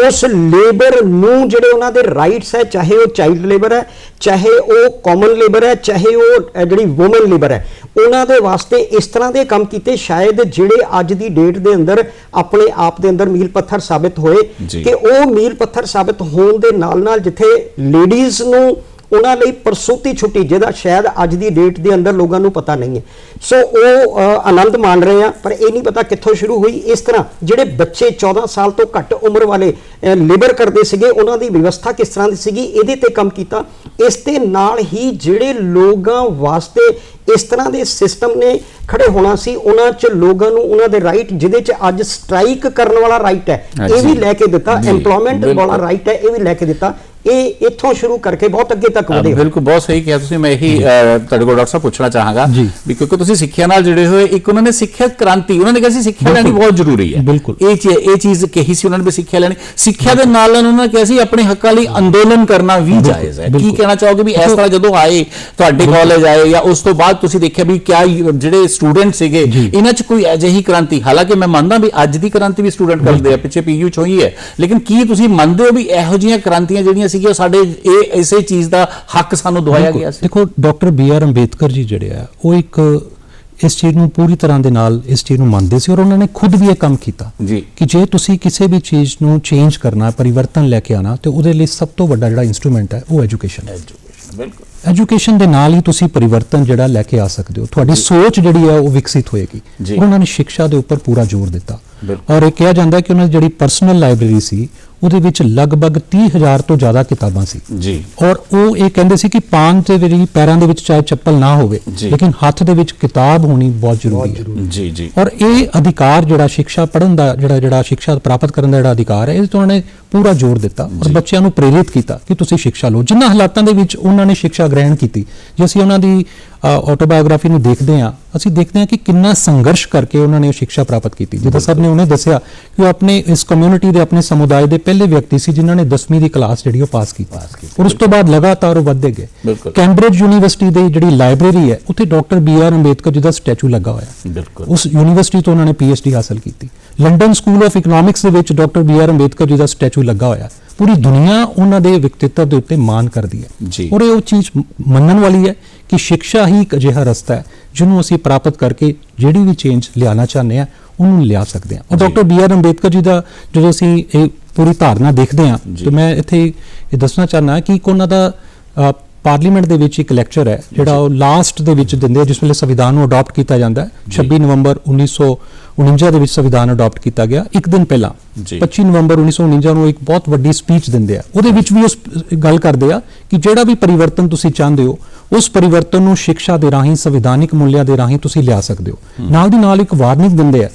ਉਸ ਲੇਬਰ ਨੂੰ ਜਿਹੜੇ ਉਹਨਾਂ ਦੇ ਰਾਈਟਸ ਹੈ ਚਾਹੇ ਉਹ ਚਾਈਲਡ ਲੇਬਰ ਹੈ ਚਾਹੇ ਉਹ ਕਾਮਨ ਲੇਬਰ ਹੈ ਚਾਹੇ ਉਹ ਜਿਹੜੀ ਔਮਨ ਲੇਬਰ ਹੈ ਉਹਨਾਂ ਦੇ ਵਾਸਤੇ ਇਸ ਤਰ੍ਹਾਂ ਦੇ ਕੰਮ ਕੀਤੇ ਸ਼ਾਇਦ ਜਿਹੜੇ ਅੱਜ ਦੀ ਡੇਟ ਦੇ ਅੰਦਰ ਆਪਣੇ ਆਪ ਦੇ ਅੰਦਰ ਮੀਲ ਪੱਥਰ ਸਾਬਿਤ ਹੋਏ। ਕਿ ਉਹ ਮੀਲ ਪੱਥਰ ਸਾਬਿਤ ਹੋਣ ਦੇ ਨਾਲ ਨਾਲ ਜਿੱਥੇ ਲੇਡੀਜ਼ ਨੂੰ ਉਹਨਾਂ ਲਈ ਪ੍ਰਸੂਤੀ ਛੁੱਟੀ ਜਿਹਦਾ ਸ਼ਾਇਦ ਅੱਜ ਦੀ ਡੇਟ ਦੇ ਅੰਦਰ ਲੋਕਾਂ ਨੂੰ ਪਤਾ ਨਹੀਂ ਹੈ ਸੋ ਉਹ ਆਨੰਦ ਮਾਣ ਰਹੇ ਆ ਪਰ ਇਹ ਨਹੀਂ ਪਤਾ ਕਿੱਥੋਂ ਸ਼ੁਰੂ ਹੋਈ ਇਸ ਤਰ੍ਹਾਂ ਜਿਹੜੇ ਬੱਚੇ 14 ਸਾਲ ਤੋਂ ਘੱਟ ਉਮਰ ਵਾਲੇ ਲੇਬਰ ਕਰਦੇ ਸੀਗੇ ਉਹਨਾਂ ਦੀ ਵਿਵਸਥਾ ਕਿਸ ਤਰ੍ਹਾਂ ਦੀ ਸੀਗੀ ਇਹਦੇ ਤੇ ਕੰਮ ਕੀਤਾ ਇਸ ਦੇ ਨਾਲ ਹੀ ਜਿਹੜੇ ਲੋਕਾਂ ਵਾਸਤੇ ਇਸ ਤਰ੍ਹਾਂ ਦੇ ਸਿਸਟਮ ਨੇ ਖੜੇ ਹੋਣਾ ਸੀ ਉਹਨਾਂ 'ਚ ਲੋਕਾਂ ਨੂੰ ਉਹਨਾਂ ਦੇ ਰਾਈਟ ਜਿਹਦੇ 'ਚ ਅੱਜ ਸਟ੍ਰਾਈਕ ਕਰਨ ਵਾਲਾ ਰਾਈਟ ਹੈ ਇਹ ਵੀ। ਲੈ ਕੇ ਦਿੱਤਾ ਜੀ, ਐਮਪਲੋਇਮੈਂਟ ਵਾਲਾ। ਰਾਈਟ ਹੈ ਇਹ ਵੀ ਲੈ ਕੇ ਦਿੱਤਾ ਇਹ ਇੱਥੋਂ ਸ਼ੁਰੂ ਕਰਕੇ ਬਹੁਤ ਅੱਗੇ ਤੱਕ ਵਧੇ। ਬਿਲਕੁਲ ਬਹੁਤ ਸਹੀ ਕਿਹਾ ਤੁਸੀਂ ਮੈਂ ਇਹੀ ਤੁਹਾਡੇ ਕੋਲ ਡਾਕਟਰ ਸਾਹਿਬ ਪੁੱਛਣਾ ਚਾਹਾਂਗਾ। ਵੀ ਕਿਉਂਕਿ ਤੁਸੀਂ ਸਿੱਖਿਆ ਨਾਲ ਜੁੜੇ ਹੋਏ ਇੱਕ ਉਹਨਾਂ ਨੇ ਸਿੱਖਿਆ ਕ੍ਰਾਂਤੀ ਉਹਨਾਂ ਨੇ ਕਿਹਾ ਸੀ ਸਿੱਖਿਆ ਲੈਣੀ ਬਹੁਤ ਜ਼ਰੂਰੀ ਹੈ ਬਿਲਕੁਲ। ਇਹ ਚੀ- ਇਹ ਚੀਜ਼ ਕਹੀ ਸੀ ਉਹਨਾਂ ਨੇ ਵੀ ਸਿੱਖਿਆ ਲੈਣੀ ਸਿੱਖਿਆ ਦੇ ਨਾਲ ਨਾਲ ਉਹਨਾਂ ਨੇ ਕਿਹਾ ਸੀ ਆਪਣੇ ਹੱਕਾਂ ਲਈ ਅੰਦੋਲਨ ਕਰਨਾ ਵੀ ਜਾਇਜ਼ ਹੈ ਕੀ। ਕਹਿਣਾ ਚਾਹੋਗੇ ਵੀ ਇਸ ਤਰ੍ਹਾਂ ਜਦੋਂ ਆਏ ਤੁਹਾਡੇ ਕਾਲਜ ਆਏ ਜਾਂ ਉਸ ਤੋਂ ਬਾਅਦ ਤੁਸੀਂ ਦੇਖਿਆ ਵੀ ਕਿਆ ਜਿਹੜੇ ਸਟੂਡੈਂਟ ਸੀਗੇ। ਇਹਨਾਂ 'ਚ ਕੋਈ ਅਜਿਹੀ ਕ੍ਰਾਂਤੀ ਹਾਲਾਂਕਿ ਮੈਂ ਮੰਨਦਾ ਵੀ ਅੱਜ ਦੀ ਕ੍ਰਾਂਤੀ ਵੀ ਸਟੂਡੈਂਟ ਕਰਦੇ ਆ ਪਿੱਛੇ ਪੀਯੂ ਚ ਹੋਈ ਹੈ ਲੇਕਿਨ ਕੀ ਤੁਸੀਂ ਮੰਨਦੇ ਹੋ ਵੀ ਇਹੋ ਜਿਹੀਆਂ ਕ੍ਰਾਂਤੀਆਂ ਜਿਹੜੀਆਂ ਸੀ ਕਿ ਸਾਡੇ ਇਹ ਇਸੇ ਚੀਜ਼ ਦਾ ਹੱਕ ਸਾਨੂੰ ਦਵਾਇਆ ਗਿਆ ਸੀ। ਦੇਖੋ ਡਾਕਟਰ ਬੀ ਆਰ ਅੰਬੇਦਕਰ ਜੀ ਜਿਹੜੇ ਆ ਉਹ ਇੱਕ ਇਸ ਚੀਜ਼ ਨੂੰ ਪੂਰੀ ਤਰ੍ਹਾਂ ਦੇ ਨਾਲ ਇਸ ਚੀਜ਼ ਨੂੰ ਮੰਨਦੇ ਸੀ ਔਰ ਉਹਨਾਂ ਨੇ ਖੁਦ ਵੀ ਇਹ ਕੰਮ ਕੀਤਾ ਕਿ ਜੇ ਤੁਸੀਂ ਕਿਸੇ ਵੀ ਚੀਜ਼ ਨੂੰ ਚੇਂਜ ਕਰਨਾ ਪਰਿਵਰਤਨ ਲੈ ਕੇ ਆਣਾ ਤੇ ਉਹਦੇ ਲਈ ਸਭ ਤੋਂ ਵੱਡਾ ਜਿਹੜਾ ਇਨਸਟਰੂਮੈਂਟ ਹੈ ਉਹ ਐਜੂਕੇਸ਼ਨ ਹੈ। ਐਜੂਕੇਸ਼ਨ ਬਿਲਕੁਲ। ਐਜੂਕੇਸ਼ਨ ਦੇ ਨਾਲ ਹੀ ਤੁਸੀਂ ਪਰਿਵਰਤਨ ਜਿਹੜਾ ਲੈ ਕੇ ਆ ਸਕਦੇ ਹੋ। ਤੁਹਾਡੀ ਸੋਚ ਜਿਹੜੀ ਹੈ ਉਹ ਵਿਕਸਿਤ ਹੋਏਗੀ। ਉਹਨਾਂ ਨੇ ਸਿੱਖਿਆ ਦੇ ਉੱਪਰ ਪੂਰਾ ਜ਼ੋਰ ਦਿੱਤਾ। ਔਰ ਇਹ ਕਿਹਾ ਜਾਂਦਾ ਹੈ ਕਿ ਉਹਨਾਂ ਦੀ ਜਿਹੜੀ ਪਰਸਨਲ ਲਾਇਬ੍ਰੇਰੀ ਸੀ ਉਹਦੇ ਵਿੱਚ ਲਗਭਗ 30000 ਤੋਂ ਜ਼ਿਆਦਾ ਕਿਤਾਬਾਂ ਸੀ। ਜੀ। ਔਰ ਉਹ ਇਹ ਕਹਿੰਦੇ ਸੀ ਕਿ ਪਾਨ ਤੇ ਵੀ ਪੈਰਾਂ ਦੇ ਵਿੱਚ ਚਾਹੇ ਚੱਪਲ ਨਾ ਹੋਵੇ। ਲੇਕਿਨ ਹੱਥ ਦੇ ਵਿੱਚ ਕਿਤਾਬ ਹੋਣੀ ਬਹੁਤ ਜ਼ਰੂਰੀ ਹੈ। ਜੀ ਜੀ। ਔਰ ਇਹ ਅਧਿਕਾਰ ਜਿਹੜਾ ਸਿੱਖਿਆ ਪੜ੍ਹਨ ਦਾ ਜਿਹੜਾ ਜਿਹੜਾ ਸਿੱਖਿਆ ਪ੍ਰਾਪਤ ਕਰਨ ਦਾ ਜਿਹੜਾ ਅਧਿਕਾਰ ਹੈ ਇਸ ਤੋਂ ਉਹਨਾਂ ਨੇ ਪੂਰਾ ਜ਼ੋਰ ਦਿੱਤਾ ਔਰ ਬੱਚਿਆਂ ਨੂੰ ਪ੍ਰੇਰਿਤ ਕੀਤਾ ਕਿ ਤੁਸੀਂ ਸਿੱਖਿਆ ਲਓ। ਜਿਨ੍ਹਾਂ ਹਾਲਾਤਾਂ ਦੇ ਵਿੱਚ ਉਹਨਾਂ ਨੇ ਸਿੱਖਿਆ ਗ੍ਰਹਿਣ ਕੀਤੀ ਜੇ ਅਸੀਂ ਉਹਨਾਂ ਦੀ ਆਟੋਬਾਇਓਗ੍ਰਾਫੀ ਨੂੰ ਦੇਖਦੇ ਹਾਂ ਅਸੀਂ ਦੇਖਦੇ ਹਾਂ ਕਿ ਕਿੰਨਾ ਸੰਘਰਸ਼ ਕਰਕੇ ਉਹਨਾਂ ਨੇ ਉਹ ਸਿੱਖਿਆ ਪ੍ਰਾਪਤ ਕੀਤੀ। ਜਿੱਦਾਂ ਸਭ ਨੇ ਉਹਨੇ ਦੱਸਿਆ ਕਿ ਉਹ ਆਪਣੇ ਇਸ ਕਮਿਊਨਿਟੀ ਦੇ ਆਪਣੇ ਸਮੁਦਾਇ ਦੇ ਪਹਿਲੇ ਵਿਅਕਤੀ ਸੀ ਜਿਨ੍ਹਾਂ ਨੇ 10ਵੀਂ ਦੀ ਕਲਾਸ ਜਿਹੜੀ ਉਹ ਪਾਸ ਕੀਤੀ ਔਰ ਉਸ ਤੋਂ ਬਾਅਦ ਲਗਾਤਾਰ ਉਹ ਵੱਧਦੇ ਗਏ। ਕੈਂਬਰਿਜ ਯੂਨੀਵਰਸਿਟੀ ਦੀ ਜਿਹੜੀ ਲਾਇਬ੍ਰੇਰੀ ਹੈ ਉੱਥੇ ਡਾਕਟਰ ਬੀ ਆਰ ਅੰਬੇਦਕਰ ਜੀ ਦਾ ਸਟੈਚੂ ਲੱਗਾ ਹੋਇਆ ਉਸ ਯੂਨੀਵਰਸਿਟੀ ਤੋਂ ਉਹਨਾਂ ਨੇ ਪੀਐਚਡੀ ਹਾਸਲ ਕੀਤੀ ਲੰਡਨ ਸਕੂਲ ਆਫ ਇਕਨੋਮਿਕਸ ਦੇ ਵਿੱਚ ਡਾਕਟਰ ਬੀ ਆਰ ਅੰਬੇਦਕਰ ਜੀ ਦਾ ਸਟੈਚੂ ਲੱਗਾ ਹੋਇਆ। ਪੂਰੀ ਦੁਨੀਆ ਉਹਨਾਂ ਦੇ ਵਿਅਕਤੀਤਵ ਦੇ ਉੱਤੇ ਮਾਣ ਕਰਦੀ ਹੈ। ਔਰ ਇਹ ਉਹ ਚੀਜ਼ ਮੰਨਣ ਵਾਲੀ ਹੈ ਕਿ ਸਿੱਖਿਆ ਹੀ ਇੱਕ ਅਜਿਹਾ ਰਸਤਾ ਹੈ ਜਿਹਨੂੰ ਅਸੀਂ ਪ੍ਰਾਪਤ ਕਰਕੇ ਜਿਹੜੀ ਵੀ ਚੇਂਜ ਲਿਆਉਣਾ ਚਾਹੁੰਦੇ ਹਾਂ ਉਹਨੂੰ ਲਿਆ ਸਕਦੇ ਹਾਂ ਔਰ। ਡਾਕਟਰ ਬੀ ਆਰ ਅੰਬੇਦਕਰ ਜੀ ਦਾ ਜਦੋਂ ਅਸੀਂ ਇਹ ਪੂਰੀ ਧਾਰਨਾ ਦੇਖਦੇ ਹਾਂ। ਜੀ। ਤੇ ਮੈਂ ਇੱਥੇ ਇਹ ਦੱਸਣਾ ਚਾਹਨਾ ਕਿ ਇੱਕ ਉਹਨਾਂ ਦਾ ਪਾਰਲੀਮੈਂਟ ਦੇ ਵਿੱਚ ਇੱਕ ਲੈਕਚਰ ਹੈ ਜਿਹੜਾ ਉਹ ਲਾਸਟ ਦੇ ਵਿੱਚ ਦਿੰਦੇ ਆ ਜਿਸ ਵੇਲੇ ਸੰਵਿਧਾਨ ਨੂੰ ਅਡਾਪਟ ਕੀਤਾ ਜਾਂਦਾ ਹੈ। 26 ਨਵੰਬਰ 1949 ਦੇ ਵਿੱਚ ਸੰਵਿਧਾਨ ਅਡਾਪਟ ਕੀਤਾ ਗਿਆ। ਇੱਕ ਦਿਨ ਪਹਿਲਾਂ ਜੀ। 25 ਨਵੰਬਰ 1949 ਨੂੰ ਇੱਕ ਬਹੁਤ ਵੱਡੀ ਸਪੀਚ ਦਿੰਦੇ ਆ। ਉਹਦੇ ਵਿੱਚ ਵੀ ਉਸ ਗੱਲ ਕਰਦੇ ਆ ਕਿ ਜਿਹੜਾ ਵੀ ਪਰਿਵਰਤਨ ਤੁਸੀਂ ਚਾਹੁੰਦੇ ਹੋ ਉਸ ਪਰਿਵਰਤਨ ਨੂੰ ਸਿੱਖਿਆ ਦੇ ਰਾਹੀਂ ਸੰਵਿਧਾਨਿਕ ਮੁੱਲਿਆਂ ਦੇ ਰਾਹੀਂ ਤੁਸੀਂ ਲਿਆ ਸਕਦੇ ਹੋ। ਨਾਲ ਦੀ ਨਾਲ ਇੱਕ ਵਾਰਨਿੰਗ ਦਿੰਦੇ ਆ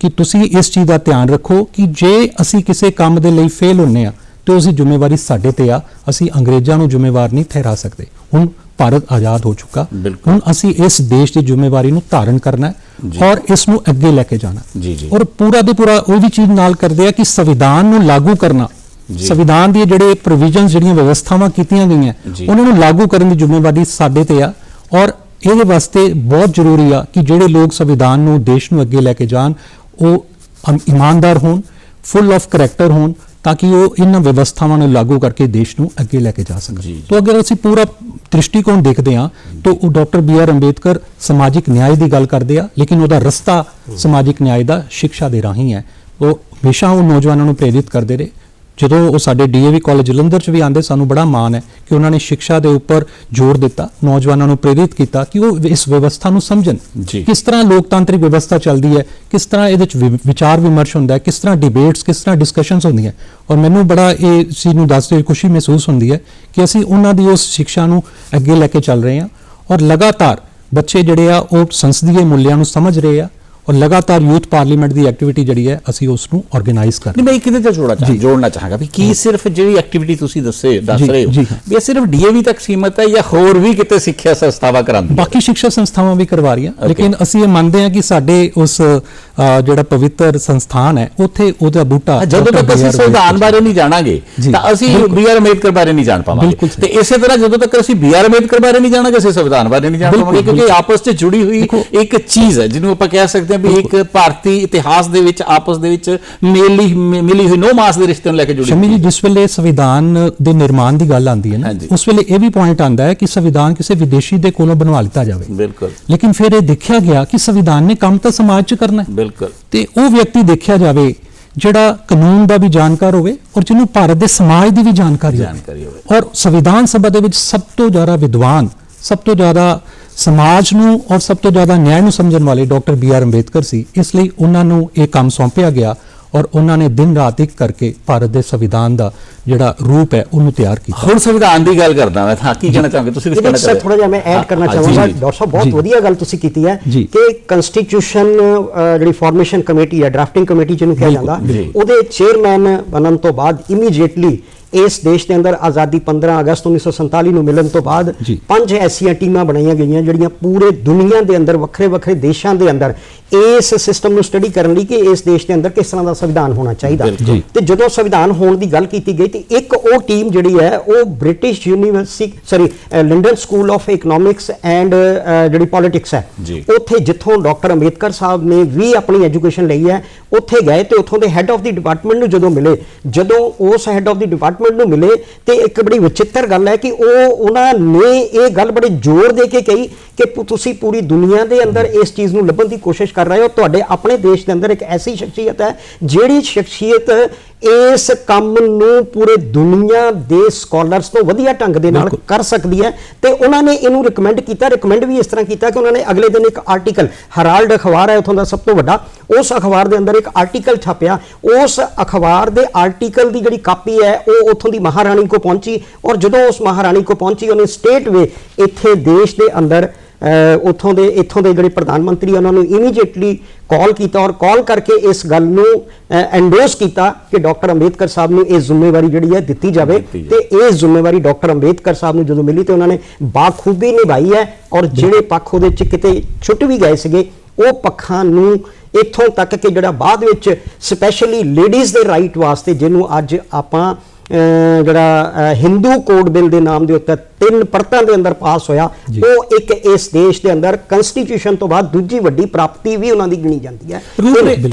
ਕਿ ਤੁਸੀਂ ਇਸ ਚੀਜ਼ ਦਾ ਧਿਆਨ ਰੱਖੋ ਕਿ ਜੇ ਅਸੀਂ ਕਿਸੇ ਕੰਮ ਦੇ ਲਈ ਫੇਲ ਹੁੰਨੇ ਆ ਤੇ ਉਸ ਦੀ ਜ਼ਿੰਮੇਵਾਰੀ ਸਾਡੇ ਤੇ ਆ ਅਸੀਂ ਅੰਗਰੇਜ਼ਾਂ ਨੂੰ ਜ਼ਿੰਮੇਵਾਰ ਨਹੀਂ ਠਹਿਰਾ ਸਕਦੇ ਹੁਣ ਭਾਰਤ ਆਜ਼ਾਦ ਹੋ ਚੁੱਕਾ। ਹੁਣ ਅਸੀਂ ਇਸ ਦੇਸ਼ ਦੀ ਜ਼ਿੰਮੇਵਾਰੀ ਨੂੰ ਧਾਰਨ ਕਰਨਾ। ਹੈ ਔਰ ਇਸ ਨੂੰ ਅੱਗੇ ਲੈ ਕੇ ਜਾਣਾ। ਔਰ ਪੂਰਾ ਦੇ ਪੂਰਾ ਉਹ ਵੀ ਚੀਜ਼ ਨਾਲ ਕਰਦੇ ਆ ਕਿ ਸੰਵਿਧਾਨ ਨੂੰ ਲਾਗੂ ਕਰਨਾ। ਸੰਵਿਧਾਨ ਦੀ ਜਿਹੜੇ ਪ੍ਰੋਵੀਜ਼ਨਸ ਜਿਹੜੀਆਂ ਵਿਵਸਥਾਵਾਂ ਕੀਤੀਆਂ ਗਈਆਂ। ਉਹਨਾਂ ਨੂੰ ਲਾਗੂ ਕਰਨ ਦੀ ਜ਼ਿੰਮੇਵਾਰੀ ਸਾਡੇ ਤੇ ਆ ਔਰ ਇਹਦੇ ਵਾਸਤੇ ਬਹੁਤ ਜ਼ਰੂਰੀ ਆ ਕਿ ਜਿਹੜੇ ਲੋਕ ਸੰਵਿਧਾਨ ਨੂੰ ਦੇਸ਼ ਨੂੰ ਅੱਗੇ ਲੈ ਕੇ ਜਾਣ ਉਹ ਇਮਾਨਦਾਰ ਹੋਣ ਫੁੱਲ ਆਫ ਕਰੈਕਟਰ ਹੋਣ ਤਾਂ ਕਿ ਉਹ ਇਹਨਾਂ ਵਿਵਸਥਾਵਾਂ ਨੂੰ ਲਾਗੂ ਕਰਕੇ ਦੇਸ਼ ਨੂੰ ਅੱਗੇ ਲੈ ਕੇ ਜਾ ਸਕਣ। ਤੋਂ ਅਗਰ ਅਸੀਂ ਪੂਰਾ ਦ੍ਰਿਸ਼ਟੀਕੋਣ ਦੇਖਦੇ ਹਾਂ ਤਾਂ ਉਹ ਡਾਕਟਰ ਬੀ ਆਰ ਅੰਬੇਦਕਰ ਸਮਾਜਿਕ ਨਿਆਂ ਦੀ ਗੱਲ ਕਰਦੇ ਆ ਲੇਕਿਨ ਉਹਦਾ ਰਸਤਾ ਸਮਾਜਿਕ ਨਿਆਂ ਦਾ ਸਿੱਖਿਆ ਦੇ ਰਾਹੀਂ ਹੈ। ਉਹ ਹਮੇਸ਼ਾ ਉਹ ਨੌਜਵਾਨਾਂ ਨੂੰ ਪ੍ਰੇਰਿਤ ਕਰਦੇ ਰਹੇ। ਜਦੋਂ ਉਹ ਸਾਡੇ ਡੀਏਵੀ ਕਾਲਜ ਜਲੰਧਰ ਚ ਵੀ ਆਂਦੇ ਸਾਨੂੰ ਬੜਾ ਮਾਣ ਹੈ ਕਿ ਉਹਨਾਂ ਨੇ ਸਿੱਖਿਆ ਦੇ ਉੱਪਰ ਜ਼ੋਰ ਦਿੱਤਾ ਨੌਜਵਾਨਾਂ ਨੂੰ ਪ੍ਰੇਰਿਤ ਕੀਤਾ ਕਿ ਉਹ ਇਸ ਵਿਵਸਥਾ ਨੂੰ ਸਮਝਣ। ਕਿਸ ਤਰ੍ਹਾਂ ਲੋਕਤਾਂਤਰਿਕ ਵਿਵਸਥਾ ਚੱਲਦੀ ਹੈ ਕਿਸ ਤਰ੍ਹਾਂ ਇਹਦੇ ਵਿ- ਵਿਚਾਰ ਵਿਮਰਸ਼ ਹੁੰਦਾ ਹੈ ਕਿਸ ਤਰ੍ਹਾਂ ਡਿਬੇਟਸ ਕਿਸ ਤਰ੍ਹਾਂ ਡਿਸਕਸ਼ਨਸ ਹੁੰਦੀਆਂ ਔਰ ਮੈਨੂੰ ਬੜਾ ਇਹ ਚੀਜ਼ ਨੂੰ ਦੱਸਦੇ ਹੋਏ ਖੁਸ਼ੀ ਮਹਿਸੂਸ ਹੁੰਦੀ ਹੈ ਕਿ ਅਸੀਂ ਉਹਨਾਂ ਦੀ ਉਸ ਸਿੱਖਿਆ ਨੂੰ ਅੱਗੇ ਲੈ ਕੇ ਚੱਲ ਰਹੇ ਹਾਂ। ਔਰ ਲਗਾਤਾਰ ਬੱਚੇ ਜਿਹੜੇ ਆ ਉਹ ਸੰਸਦੀय ਮੁੱਲਿਆਂ ਨੂੰ ਸਮਝ ਰਹੇ ਆ ਔਰ ਲਗਾਤਾਰ ਯੂਥ ਪਾਰਲੀਮੈਂਟ ਦੀ ਐਕਟੀਵਿਟੀ ਜਿਹੜੀ ਹੈ ਅਸੀਂ ਉਸ ਨੂੰ ਆਰਗੇਨਾਈਜ਼ ਕਰ ਰਹੇ ਨਹੀਂ ਮੈਂ ਕਿਤੇ ਤੇ ਜੋੜਨਾ ਚਾਹਾਂ। ਜੋੜਨਾ ਚਾਹਾਂਗਾ ਵੀ ਕੀ ਸਿਰਫ ਜਿਹੜੀ ਐਕਟੀਵਿਟੀ ਤੁਸੀਂ ਦੱਸੇ ਦੱਸ ਰਹੇ ਹੋ ਹਾਂ। ਵੀ ਇਹ ਸਿਰਫ ਡੀਏਵੀ ਤੱਕ ਸੀਮਤ ਹੈ ਜਾਂ ਹੋਰ ਵੀ ਕਿਤੇ ਸਿੱਖਿਆ ਸੰਸਥਾਵਾਂ ਕਰਾਉਂਦੀਆਂ ਬਾਕੀ ਸਿੱਖਿਆ ਸੰਸਥਾਵਾਂ ਵੀ ਕਰਵਾ ਰਹੀਆਂ. ਲੇਕਿਨ ਅਸੀਂ ਇਹ ਮੰਨਦੇ ਹਾਂ ਕਿ ਸਾਡੇ ਉਸ ਜਿਹੜਾ ਪਵਿੱਤਰ ਸੰਸਥਾਨ ਹੈ ਉੱਥੇ ਉਹਦਾ ਬੂਟਾ ਜਦੋਂ. ਤੱਕ ਅਸੀਂ. ਸੰਵਿਧਾਨ ਬਾਰੇ ਨਹੀਂ ਜਾਣਾਂਗੇ ਤਾਂ ਅਸੀਂ। ਬੀ ਆਰ ਅੰਬੇਦਕਰ ਬਾਰੇ ਨਹੀਂ ਜਾਣ ਪਾਵਾਂਗੇ। ਤੇ ਇਸੇ ਤਰ੍ਹਾਂ ਜਦੋਂ ਤੱਕ ਅਸੀਂ ਬੀ ਆਰ ਅੰਬੇਦਕਰ ਬਾਰੇ ਨਹੀਂ ਜਾਣਾਂਗੇ ਅਸੀਂ ਸੰਵਿਧਾਨ ਬਾਰੇ ਨਹੀਂ ਜਾਣ ਪਾਵਾਂਗੇ ਕਿਉਂਕਿ। ਆਪਸ 'ਚ ਜੁੜੀ ਹੋਈ ਇੱਕ ਚੀਜ਼ ਹੈ ਜਿਹਨੂੰ ਆਪਾਂ ਕਹਿ ਸਕਦੇ ਹਾਂ ਵੀ ਇੱਕ ਭਾਰਤੀ ਇਤਿਹਾਸ ਦੇ ਵਿੱਚ ਆਪਸ ਦੇ ਵਿੱਚ ਮੇਲੀ ਮਿਲੀ ਹੋਈ ਨੋ ਮਾਸ ਦੇ ਰਿਸ਼ਤੇ ਨੂੰ ਲੈ ਕੇ ਜੁੜੀ ਸ਼ਮੀ ਜੀ। ਜਿਸ ਵੇਲੇ ਸੰਵਿਧਾਨ ਦੇ ਨਿਰਮਾਣ ਦੀ ਗੱਲ ਆਉਂਦੀ ਹੈ ਨਾ। ਉਸ ਵੇਲੇ ਇਹ ਵੀ ਪੁਆਇੰਟ ਆਉਂਦਾ ਹੈ ਕਿ ਸੰਵਿਧਾਨ ਕਿਸੇ ਵਿਦੇਸ਼ੀ ਦੇ ਕੋਲੋਂ ਬਣਵਾ ਲਿੱਤਾ ਜਾਵੇ। ਬਿਲਕੁਲ। ਲੇਕਿਨ ਫਿਰ ਇਹ ਦੇਖਿਆ ਗਿਆ ਕਿ ਸੰਵਿਧਾਨ ਨੇ ਕੰਮ ਤਾਂ ਸਮਾਜ 'ਚ ਕਰਨਾ ਹੈ। ਬਿਲਕੁਲ। ਤੇ ਉਹ ਵਿਅਕਤੀ ਦੇਖਿਆ ਜਾਵੇ ਜਿਹੜਾ ਕਾਨੂੰਨ ਦਾ ਵੀ ਜਾਣਕਾਰ ਹੋਵੇ ਔਰ ਜਿਹਨੂੰ ਭਾਰਤ ਦੇ ਸਮਾਜ ਦੀ ਵੀ ਜਾਣਕਾਰੀ ਹੋਵੇ। ਔਰ ਸੰਵਿਧਾਨ ਸਭਾ ਦੇ ਵਿੱਚ ਸਭ ਤੋਂ ਜ਼ਿਆਦਾ ਵਿਦਵਾਨ ਸਭ ਤੋਂ ਜ਼ਿਆਦਾ ਸਮਾਜ ਨੂੰ ਔਰ ਸਭ ਤੋਂ ਜ਼ਿਆਦਾ ਨਿਆਂ ਨੂੰ ਸਮਝਣ ਵਾਲੇ ਡਾਕਟਰ ਬੀ ਆਰ ਅੰਬੇਦਕਰ ਸੀ ਇਸ ਲਈ ਉਹਨਾਂ ਨੂੰ ਇਹ ਕੰਮ ਸੌਂਪਿਆ ਗਿਆ ਔਰ ਉਹਨਾਂ ਨੇ ਦਿਨ ਰਾਤ ਇੱਕ ਕਰਕੇ ਭਾਰਤ ਦੇ ਸੰਵਿਧਾਨ ਦਾ ਜਿਹੜਾ ਰੂਪ ਹੈ ਉਹਨੂੰ ਤਿਆਰ ਕੀਤਾ ਹੁਣ ਸੰਵਿਧਾਨ ਦੀ ਗੱਲ ਕਰਦਾ ਮੈਂ ਤਾਂ ਕੀ ਕਹਿਣਾ ਚਾਹਾਂਗੇ ਤੁਸੀਂ ਕੁਝ ਕਹਿਣਾ ਚਾਹੁੰਦੇ ਥੋੜਾ ਜਿਹਾ ਮੈਂ ਐਡ ਕਰਨਾ ਚਾਹਾਂਗਾ। ਡਾਕਟਰ ਸਾਹਿਬ ਬਹੁਤ। ਵਧੀਆ ਗੱਲ ਤੁਸੀਂ ਕੀਤੀ ਹੈ। ਕਿ ਕਨਸਟੀਟਿਊਸ਼ਨ ਜਿਹੜੀ ਫਾਰਮੇਸ਼ਨ ਕਮੇਟੀ ਹੈ ਡਰਾਫਟਿੰਗ ਕਮੇਟੀ ਜਿਹਨੂੰ ਕਿਹਾ ਜਾਂਦਾ। ਉਹਦੇ ਚੇਅਰਮੈਨ ਬਣਨ ਤੋਂ ਬਾਅਦ ਇਮੀਡੀਏਟਲੀ ਇਸ ਦੇਸ਼ ਦੇ ਅੰਦਰ ਆਜ਼ਾਦੀ 15 ਅਗਸਤ 1947 ਨੂੰ ਮਿਲਣ ਤੋਂ ਬਾਅਦ। ਪੰਜ ਐਸੀਆਂ ਟੀਮਾਂ ਬਣਾਈਆਂ ਗਈਆਂ ਜਿਹੜੀਆਂ ਪੂਰੇ ਦੁਨੀਆ ਦੇ ਅੰਦਰ ਵੱਖਰੇ ਵੱਖਰੇ ਦੇਸ਼ਾਂ ਦੇ ਅੰਦਰ ਇਸ ਸਿਸਟਮ ਨੂੰ ਸਟੱਡੀ ਕਰਨ ਲਈ ਕਿ ਇਸ ਦੇਸ਼ ਦੇ ਅੰਦਰ ਕਿਸ ਤਰ੍ਹਾਂ ਦਾ ਸੰਵਿਧਾਨ ਹੋਣਾ ਚਾਹੀਦਾ। ਤੇ ਜਦੋਂ ਸੰਵਿਧਾਨ ਹੋਣ ਦੀ ਗੱਲ ਕੀਤੀ ਗਈ ਤੇ ਇੱਕ ਉਹ ਟੀਮ ਜਿਹੜੀ ਹੈ ਉਹ British university sorry London School of Economics and ਜਿਹੜੀ ਪੋਲਿਟਿਕਸ ਹੈ। ਉੱਥੇ ਜਿੱਥੋਂ ਡਾਕਟਰ ਅੰਬੇਦਕਰ ਸਾਹਿਬ ਨੇ ਵੀ ਆਪਣੀ ਐਜੂਕੇਸ਼ਨ ਲਈ ਹੈ ਉੱਥੇ ਗਏ ਤੇ ਉੱਥੋਂ ਦੇ ਹੈੱਡ ਆਫ ਦੀ ਡਿਪਾਰਟਮੈਂਟ ਨੂੰ ਜਦੋਂ ਮਿਲੇ ਜਦੋਂ ਉਸ head of the department development ਨੂੰ ਮਿਲੇ ਤੇ ਇੱਕ ਬੜੀ ਵਿਚਿੱਤਰ ਗੱਲ ਹੈ ਕਿ ਉਹ, ਉਹਨਾਂ ਨੇ ਇਹ ਗੱਲ ਬੜੇ ਜ਼ੋਰ ਦੇ ਕੇ ਕਹੀ ਕਿ ਤੁਸੀਂ ਪੂਰੀ ਦੁਨੀਆ ਦੇ ਅੰਦਰ ਇਸ ਚੀਜ਼ ਨੂੰ ਲੱਭਣ ਦੀ ਕੋਸ਼ਿਸ਼ ਕਰ ਰਹੇ ਹੋ। ਤੁਹਾਡੇ ਆਪਣੇ ਦੇਸ਼ ਦੇ ਅੰਦਰ ਇੱਕ ਐਸੀ ਸ਼ਖਸੀਅਤ ਹੈ ਜਿਹੜੀ ਸ਼ਖਸੀਅਤ ਇਸ ਕੰਮ ਨੂੰ ਪੂਰੇ ਦੁਨੀਆ ਦੇ ਸਕਾਲਰਸ ਤੋਂ ਵਧੀਆ ਢੰਗ ਦੇ ਨਾਲ ਕਰ ਸਕਦੀ ਹੈ ਤੇ ਉਹਨਾਂ ਨੇ ਇਹਨੂੰ ਰეკਮੈਂਡ ਕੀਤਾ ਰეკਮੈਂਡ ਵੀ ਇਸ ਤਰ੍ਹਾਂ ਕੀਤਾ ਕਿ ਉਹਨਾਂ ਨੇ ਅਗਲੇ ਦਿਨ ਇੱਕ ਆਰਟੀਕਲ ਹਰਾਲਡ ਅਖਬਾਰ ਹੈ ਉਥੋਂ ਦਾ ਸਭ ਤੋਂ ਵੱਡਾ ਉਸ ਅਖਬਾਰ ਦੇ ਅੰਦਰ ਇੱਕ ਆਰਟੀਕਲ ਛਾਪਿਆ ਉਸ ਅਖਬਾਰ ਦੇ ਆਰਟੀਕਲ ਦੀ ਜਿਹੜੀ ਕਾਪੀ ਹੈ ਉਹ ਉਥੋਂ ਦੀ ਮਹਾਰਾਣੀ ਕੋ ਪਹੁੰਚੀ ਔਰ ਜਦੋਂ ਉਸ ਮਹਾਰਾਣੀ ਕੋ ਪਹੁੰਚੀ ਉਹਨੇ ਸਟੇਟ ਵੇ ਇੱਥੇ ਦੇਸ਼ ਦੇ ਅੰਦਰ ਉਥੋਂ ਦੇ ਇਥੋਂ ਦੇ ਜਿਹੜੇ ਪ੍ਰਧਾਨ ਮੰਤਰੀ ਉਹਨਾਂ ਨੂੰ ਇਮੀਡੀਏਟਲੀ ਕਾਲ ਕੀਤਾ ਔਰ ਕਾਲ ਕਰਕੇ ਇਸ ਗੱਲ ਨੂੰ ਐਂਡੋਸ ਕੀਤਾ ਕਿ ਡਾਕਟਰ ਅੰਬੇਦਕਰ ਸਾਹਿਬ ਨੂੰ ਇਹ ਜ਼ਿੰਮੇਵਾਰੀ ਜਿਹੜੀ ਹੈ ਦਿੱਤੀ ਜਾਵੇ ਤੇ ਇਹ ਜ਼ਿੰਮੇਵਾਰੀ ਡਾਕਟਰ ਅੰਬੇਦਕਰ ਸਾਹਿਬ ਨੂੰ ਜਦੋਂ ਮਿਲੀ ਤੇ ਉਹਨਾਂ ਨੇ ਬਾਖੂਬੀ ਨਿਭਾਈ ਹੈ ਔਰ ਜਿਹੜੇ ਪੱਖ ਉਹਦੇ ਚ ਕਿਤੇ ਛੁੱਟ ਵੀ ਗਏ ਸੀਗੇ ਉਹ ਪੱਖਾਂ ਨੂੰ ਇੱਥੋਂ ਤੱਕ ਕਿ ਜਿਹੜਾ ਬਾਅਦ ਵਿੱਚ ਸਪੈਸ਼ਲੀ ਲੇਡੀਜ਼ ਦੇ ਰਾਈਟ ਵਾਸਤੇ ਜਿਹਨੂੰ ਅੱਜ ਆਪਾਂ ਜਿਹੜਾ ਹਿੰਦੂ ਕੋਡ ਬਿੱਲ ਦੇ ਨਾਮ ਦੇ ਉੱਤੇ ਤਿੰਨ ਪਰਤਾਂ ਦੇ ਅੰਦਰ ਪਾਸ ਹੋਇਆ। ਉਹ ਇੱਕ ਇਸ ਦੇਸ਼ ਦੇ ਅੰਦਰ ਕਨਸਟੀਟਿਊਸ਼ਨ ਤੋਂ ਬਾਅਦ ਦੂਜੀ ਵੱਡੀ ਪ੍ਰਾਪਤੀ ਵੀ ਉਹਨਾਂ ਦੀ ਗਿਣੀ ਜਾਂਦੀ ਹੈ।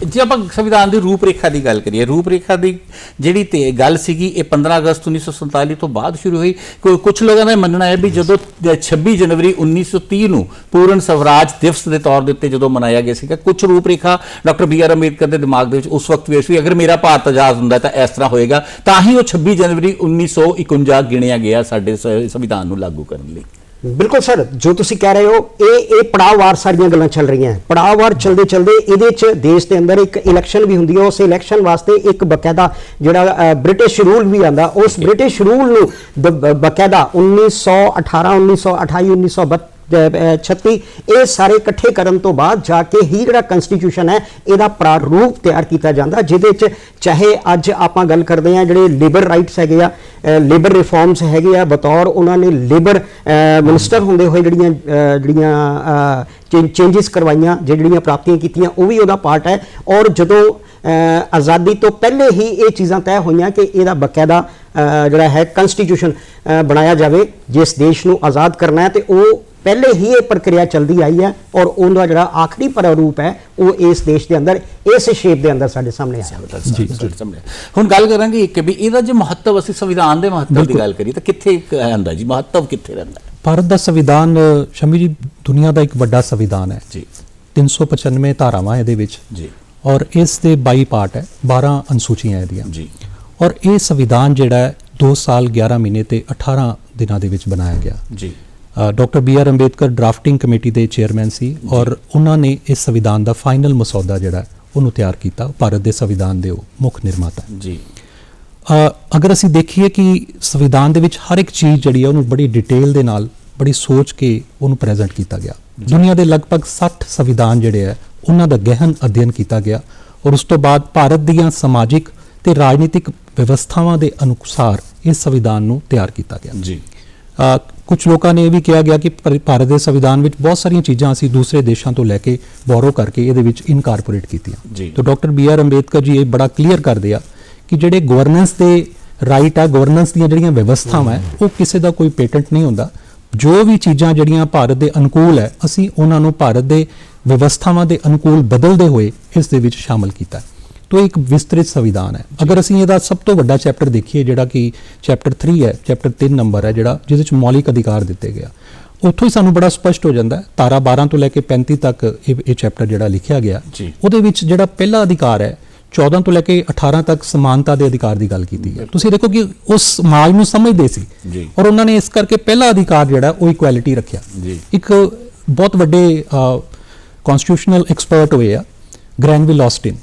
ਜੇ ਆਪਾਂ ਸੰਵਿਧਾਨ ਦੀ ਰੂਪਰੇਖਾ ਦੀ ਗੱਲ ਕਰੀਏ ਰੂਪਰੇਖਾ ਦੀ ਜਿਹੜੀ ਤੇ ਗੱਲ ਸੀਗੀ ਇਹ 15 ਅਗਸਤ 1947 ਤੋਂ ਬਾਅਦ ਸ਼ੁਰੂ ਹੋਈ। ਕੁਝ ਲੋਕਾਂ ਦਾ ਮੰਨਣਾ ਹੈ ਵੀ ਜਦੋਂ 26 ਜਨਵਰੀ 1930 ਨੂੰ ਪੂਰਨ ਸਵਰਾਜ ਦਿਵਸ ਦੇ ਤੌਰ ਦੇ ਉੱਤੇ ਜਦੋਂ ਮਨਾਇਆ ਗਿਆ ਸੀਗਾ ਕੁਝ ਰੂਪਰੇਖਾ ਡਾਕਟਰ ਬੀ ਆਰ ਅੰਬੇਦਕਰ ਦੇ ਦਿਮਾਗ ਦੇ ਵਿੱਚ ਉਸ ਵਕਤ ਵੀ ਸੀ। ਅਗਰ ਮੇਰਾ ਭਾਰਤ ਆਜ਼ਾਦ ਹੁੰਦਾ ਤਾਂ ਇਸ ਤਰ੍ਹਾਂ ਹੋਏਗਾ। ਤਾਂ ਹੀ ਉਹ 26 ਜਨਵਰੀ 1951 ਗਿਣਿਆ ਗਿਆ ਸਾਡੇ ਸ- ਸੰਵਿਧਾਨ ਨੂੰ ਲਾਗੂ ਕਰਨ ਲਈ। ਬਿਲਕੁਲ ਸਰ, ਜੋ ਤੁਸੀਂ ਕਹਿ ਰਹੇ ਹੋ, ਇਹ ਇਹ ਪੜਾਅਵਾਰ ਸਾਰੀਆਂ ਗੱਲਾਂ ਚੱਲ ਰਹੀਆਂ ਪੜਾਅਵਾਰ ਚਲਦੇ ਚਲਦੇ ਇਹਦੇ ਚ ਦੇਸ਼ ਦੇ ਅੰਦਰ ਇੱਕ ਇਲੈਕਸ਼ਨ ਵੀ ਹੁੰਦੀ ਹੈ, ਉਸ ਇਲੈਕਸ਼ਨ ਵਾਸਤੇ ਇੱਕ ਬਕਾਇਦਾ ਜਿਹੜਾ ਬ੍ਰਿਟਿਸ਼ ਰੂਲ ਵੀ ਆਂਦਾ, ਉਸ ਬ੍ਰਿਟਿਸ਼ ਰੂਲ ਨੂੰ ਬ- ਬ- ਬਕਾਇਦਾ 1918 1928 1932 36 ਇਹ ਸਾਰੇ ਇਕੱਠੇ ਕਰਨ ਤੋਂ ਬਾਅਦ ਜਾ ਕੇ ਹੀ ਜਿਹੜਾ ਕਨਸਟੀਟਿਊਸ਼ਨ ਹੈ ਇਹਦਾ ਪ੍ਰਾਰੂਪ ਤਿਆਰ ਕੀਤਾ ਜਾਂਦਾ ਜਿਹਦੇ ਚ ਚਾਹੇ ਅੱਜ ਆਪਾਂ ਗੱਲ ਕਰਦੇ ਆ ਜਿਹੜੇ ਲੇਬਰ ਰਾਈਟਸ ਹੈਗੇ ਆ ਲੇਬਰ ਰਿਫਾਰਮਸ ਹੈਗੇ ਆ ਬਤੌਰ ਉਹਨਾਂ ਨੇ ਲੇਬਰ ਮਿਨਿਸਟਰ ਹੁੰਦੇ ਹੋਏ ਜਿਹੜੀਆਂ ਅਹ, ਜਿਹੜੀਆਂ ਚੇਂਜਸ ਕਰਵਾਈਆਂ ਜਿਹੜੀਆਂ ਪ੍ਰਾਪਤੀਆਂ ਕੀਤੀਆਂ ਉਹ ਵੀ ਉਹਦਾ ਪਾਰਟ ਹੈ। ਔਰ ਜਦੋਂ ਆਜ਼ਾਦੀ ਤੋਂ ਪਹਿਲੇ ਹੀ ਇਹ ਚੀਜ਼ਾਂ ਤੈਅ ਹੋਈਆਂ ਕਿ ਇਹਦਾ ਬਕਾਇਦਾ ਜਿਹੜਾ ਹੈ ਕਨਸਟੀਟਿਊਸ਼ਨ ਬਣਾਇਆ ਜਾਵੇ ਜਿਸ ਦੇਸ਼ ਨੂੰ ਆਜ਼ਾਦ ਕਰਨਾ ਹੈ ਤੇ ਉਹ ਪਹਿਲੇ ਹੀ ਇਹ ਪ੍ਰਕਿਰਿਆ ਚੱਲਦੀ ਆਈ ਹੈ ਔਰ ਉਹਦਾ ਜਿਹੜਾ ਆਖਰੀ ਪ੍ਰਾਰੂਪ ਹੈ ਉਹ ਇਸ ਦੇਸ਼ ਦੇ ਅੰਦਰ ਇਸ ਸ਼ੇਪ ਦੇ ਅੰਦਰ ਸਾਡੇ ਸਾਹਮਣੇ ਆਇਆ। ਜੀ ਸਮਝਿਆ ਹੁਣ ਗੱਲ ਕਰਾਂਗੇ ਕਿ ਵੀ ਇਹਦਾ ਜੇ ਮਹੱਤਵ ਅਸੀਂ ਸੰਵਿਧਾਨ ਦੇ ਮਹੱਤਵ ਦੀ ਗੱਲ ਕਰੀਏ ਤਾਂ ਕਿੱਥੇ ਆਂਦਾ ਜੀ? ਮਹੱਤਵ ਕਿੱਥੇ ਰਹਿੰਦਾ? ਭਾਰਤ ਦਾ ਸੰਵਿਧਾਨ ਸ਼ਮੀ ਜੀ ਦੁਨੀਆ ਦਾ ਇੱਕ ਵੱਡਾ ਸੰਵਿਧਾਨ ਹੈ। ਜੀ। 395 ਧਾਰਾਵਾਂ ਇਹਦੇ ਵਿੱਚ। ਜੀ। ਔਰ ਇਸ ਦੇ 22 ਪਾਰਟ ਹੈ 12 ਅਨੁਸੂਚੀਆਂ ਇਹਦੀਆਂ। ਜੀ। ਔਰ ਇਹ ਸੰਵਿਧਾਨ ਜਿਹੜਾ ਹੈ 2 ਸਾਲ 11 ਮਹੀਨੇ ਤੇ 18 ਦਿਨਾਂ ਦੇ ਵਿੱਚ ਬਣਾਇਆ ਗਿਆ। ਜੀ। Doctor B R Ambedkar drafting committee ਦੇ ਚੇਅਰਮੈਨ ਸੀ ਔਰ ਉਹਨਾਂ ਨੇ ਇਸ ਸੰਵਿਧਾਨ ਦਾ ਫਾਈਨਲ ਮਸੌਦਾ ਜਿਹੜਾ ਉਹਨੂੰ ਤਿਆਰ ਕੀਤਾ ਭਾਰਤ ਦੇ ਸੰਵਿਧਾਨ ਦੇ ਉਹ ਮੁੱਖ ਨਿਰਮਾਤਾ। ਜੀ। ਅਗਰ ਅਸੀਂ ਦੇਖੀਏ ਕਿ ਸੰਵਿਧਾਨ ਦੇ ਵਿੱਚ ਹਰ ਇੱਕ ਚੀਜ਼ ਜਿਹੜੀ ਹੈ ਉਹਨੂੰ ਬੜੀ ਡਿਟੇਲ ਦੇ ਨਾਲ ਬੜੀ ਸੋਚ ਕੇ ਉਹਨੂੰ ਪ੍ਰੈਜ਼ੈਂਟ ਕੀਤਾ ਗਿਆ। ਦੁਨੀਆ ਦੇ ਲਗਭਗ 60 ਸੰਵਿਧਾਨ ਜਿਹੜੇ ਹੈ ਉਹਨਾਂ ਦਾ ਗਹਿਨ ਅਧਿਐਨ ਕੀਤਾ ਗਿਆ ਔਰ ਉਸ ਤੋਂ ਬਾਅਦ ਭਾਰਤ ਦੀਆਂ ਸਮਾਜਿਕ ਤੇ ਰਾਜਨੀਤਿਕ ਵਿਵਸਥਾਵਾਂ ਦੇ ਅਨੁਸਾਰ ਇਸ ਸੰਵਿਧਾਨ ਨੂੰ ਤਿਆਰ ਕੀਤਾ ਗਿਆ। ਜੀ। ਕੁਝ ਲੋਕਾਂ ਨੇ ਇਹ ਵੀ ਕਿਹਾ ਗਿਆ ਕਿ ਭਾਰਤ ਦੇ ਸੰਵਿਧਾਨ ਵਿੱਚ ਬਹੁਤ ਸਾਰੀਆਂ ਚੀਜ਼ਾਂ ਅਸੀਂ ਦੂਸਰੇ ਦੇਸ਼ਾਂ ਤੋਂ ਲੈ ਕੇ ਬੋਰੋ ਕਰਕੇ ਇਹਦੇ ਵਿੱਚ ਇਨਕਾਰਪੋਰੇਟ ਕੀਤੀਆਂ ਜੀ। ਤਾਂ ਡਾਕਟਰ ਬੀ ਆਰ ਅੰਬੇਦਕਰ ਜੀ ਇਹ ਬੜਾ ਕਲੀਅਰ ਕਰਦੇ ਆ ਕਿ ਜਿਹੜੇ ਗਵਰਨੈਂਸ ਦੇ ਰਾਈਟ ਆ ਗਵਰਨੈਂਸ ਦੀਆਂ ਜਿਹੜੀਆਂ ਵਿਵਸਥਾਵਾਂ ਉਹ ਕਿਸੇ ਦਾ ਕੋਈ ਪੇਟੈਂਟ ਨਹੀਂ ਹੁੰਦਾ ਜੋ ਵੀ ਚੀਜ਼ਾਂ ਜਿਹੜੀਆਂ ਭਾਰਤ ਦੇ ਅਨੁਕੂਲ ਹੈ ਅਸੀਂ ਉਹਨਾਂ ਨੂੰ ਭਾਰਤ ਦੇ ਵਿਵਸਥਾਵਾਂ ਦੇ ਅਨੁਕੂਲ ਬਦਲਦੇ ਹੋਏ ਇਸ ਦੇ ਵਿੱਚ ਸ਼ਾਮਲ ਕੀਤਾ। ਤੋ ਇੱਕ ਵਿਸਤ੍ਰਿਤ ਸੰਵਿਧਾਨ ਹੈ ਅਗਰ ਅਸੀਂ ਇਹਦਾ ਸਭ ਤੋਂ ਵੱਡਾ ਚੈਪਟਰ ਦੇਖੀਏ ਜਿਹੜਾ ਕਿ ਚੈਪਟਰ 3 ਹੈ ਚੈਪਟਰ 3 ਨੰਬਰ ਹੈ ਜਿਹੜਾ ਜਿਹਦੇ ਵਿੱਚ ਮੌਲਿਕ ਅਧਿਕਾਰ ਦਿੱਤੇ ਗਿਆ ਉੱਥੋਂ ਹੀ ਸਾਨੂੰ ਬੜਾ ਸਪਸ਼ਟ ਹੋ ਜਾਂਦਾ ਹੈ ਧਾਰਾ 12 ਤੋਂ ਲੈ ਕੇ 35 ਤੱਕ ਇਹ ਇਹ ਚੈਪਟਰ ਜਿਹੜਾ ਲਿਖਿਆ ਗਿਆ। ਉਹਦੇ ਵਿੱਚ ਜਿਹੜਾ ਪਹਿਲਾ ਅਧਿਕਾਰ ਹੈ 14 ਤੋਂ ਲੈ ਕੇ 18 ਤੱਕ ਸਮਾਨਤਾ ਦੇ ਅਧਿਕਾਰ ਦੀ ਗੱਲ ਕੀਤੀ ਹੈ ਤੁਸੀਂ ਦੇਖੋ ਕਿ ਉਸ ਸਮਾਜ ਨੂੰ ਸਮਝਦੇ ਸੀ। ਔਰ ਉਹਨਾਂ ਨੇ ਇਸ ਕਰਕੇ ਪਹਿਲਾ ਅਧਿਕਾਰ ਜਿਹੜਾ ਉਹ ਇਕੁਐਲਿਟੀ ਰੱਖਿਆ। ਇੱਕ ਬਹੁਤ ਵੱਡੇ ਕਨਸਟੀਟਿਊਸ਼ਨਲ ਐਕਸਪਰਟ ਹੋਏ ਆ ਗ੍ਰੈਨਵਿਲ ਆਸਟਿਨ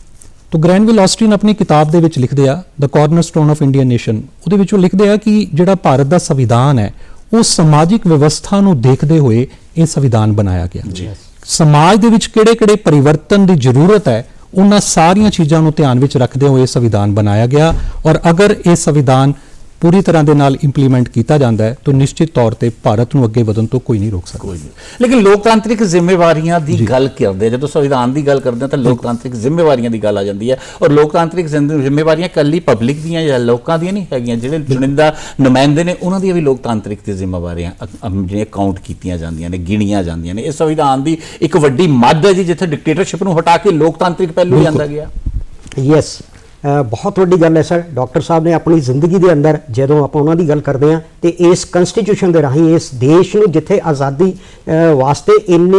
ਤੋ ਗ੍ਰੈਨਵਿਲ ਆਸਟਿਨ ਆਪਣੀ ਕਿਤਾਬ ਦੇ ਵਿੱਚ ਲਿਖਦੇ ਆ the cornerstone of Indian nation ਉਹਦੇ ਵਿੱਚ ਉਹ ਲਿਖਦੇ ਆ ਕਿ ਜਿਹੜਾ ਭਾਰਤ ਦਾ ਸੰਵਿਧਾਨ ਹੈ ਉਹ ਸਮਾਜਿਕ ਵਿਵਸਥਾ ਨੂੰ ਦੇਖਦੇ ਹੋਏ ਇਹ ਸੰਵਿਧਾਨ ਬਣਾਇਆ ਗਿਆ। ਸਮਾਜ ਦੇ ਵਿੱਚ ਕਿਹੜੇ-ਕਿਹੜੇ ਪਰਿਵਰਤਨ ਦੀ ਜ਼ਰੂਰਤ ਹੈ ਉਹਨਾਂ ਸਾਰੀਆਂ ਚੀਜ਼ਾਂ ਨੂੰ ਧਿਆਨ ਵਿੱਚ ਰੱਖਦੇ ਹੋਏ ਇਹ ਸੰਵਿਧਾਨ ਬਣਾਇਆ ਗਿਆ ਔਰ ਅਗਰ ਇਹ ਸੰਵਿਧਾਨ ਪੂਰੀ ਤਰ੍ਹਾਂ ਦੇ ਨਾਲ ਇੰਪਲੀਮੈਂਟ ਕੀਤਾ ਜਾਂਦਾ ਹੈ ਤਾਂ ਨਿਸ਼ਚਿਤ ਤੌਰ ਤੇ ਭਾਰਤ ਨੂੰ ਅੱਗੇ ਵਧਣ ਤੋਂ ਕੋਈ ਨਹੀਂ ਰੋਕ ਸਕਦਾ। ਕੋਈ ਨਹੀਂ। ਲੇਕਿਨ ਲੋਕਤਾਂਤਰਿਕ ਜ਼ਿੰਮੇਵਾਰੀਆਂ ਦੀ ਗੱਲ ਕਰਦੇ ਜਦੋਂ ਸੰਵਿਧਾਨ ਦੀ ਗੱਲ ਕਰਦੇ ਹਾਂ ਤਾਂ ਲੋਕਤਾਂਤਰਿਕ ਜ਼ਿੰਮੇਵਾਰੀਆਂ ਦੀ ਗੱਲ ਆ ਜਾਂਦੀ ਹੈ। ਔਰ ਲੋਕਤਾਂਤਰਿਕ ਜ਼ਿੰਦ- ਜ਼ਿੰਮੇਵਾਰੀਆਂ ਕੱਲੀ ਪਬਲਿਕ ਦੀਆਂ ਜਾਂ ਲੋਕਾਂ ਦੀਆਂ ਨਹੀਂ ਹੈਗੀਆਂ। ਜਿਹੜੇ ਚੁਣਿੰਦਾ ਨੁਮਾਇੰਦੇ ਨੇ ਉਹਨਾਂ ਦੀਆਂ ਵੀ ਲੋਕਤਾਂਤਰਿਕ ਤੇ ਜ਼ਿੰਮੇਵਾਰੀਆਂ ਜਿਹੜੀਆਂ ਕਾਊਂਟ ਕੀਤੀਆਂ ਜਾਂਦੀਆਂ ਨੇ ਗਿਣੀਆਂ ਜਾਂਦੀਆਂ ਨੇ। ਇਹ ਸੰਵਿਧਾਨ ਦੀ ਇੱਕ ਵੱਡੀ ਮੱਦ ਹੈ ਜੀ ਜਿੱਥੇ ਡਿਕਟੇਟਰਸ਼ਿਪ ਨੂੰ ਹਟਾ ਕੇ ਲੋਕਤਾਂਤਰਿਕ ਪਹਿਲੂ ਲਿਆਂਦਾ ਗਿਆ। ਯੈਸ ਬਹੁਤ ਵੱਡੀ ਗੱਲ ਹੈ ਸਰ। ਡਾਕਟਰ ਸਾਹਿਬ ਨੇ ਆਪਣੀ ਜ਼ਿੰਦਗੀ ਦੇ ਅੰਦਰ ਜਦੋਂ ਆਪਾਂ ਉਹਨਾਂ ਦੀ ਗੱਲ ਕਰਦੇ ਹਾਂ ਤੇ ਇਸ ਕਨਸਟੀਟਿਊਸ਼ਨ ਦੇ ਰਾਹੀਂ ਇਸ ਦੇਸ਼ ਨੂੰ ਜਿੱਥੇ ਆਜ਼ਾਦੀ ਵਾਸਤੇ ਇੰਨੇ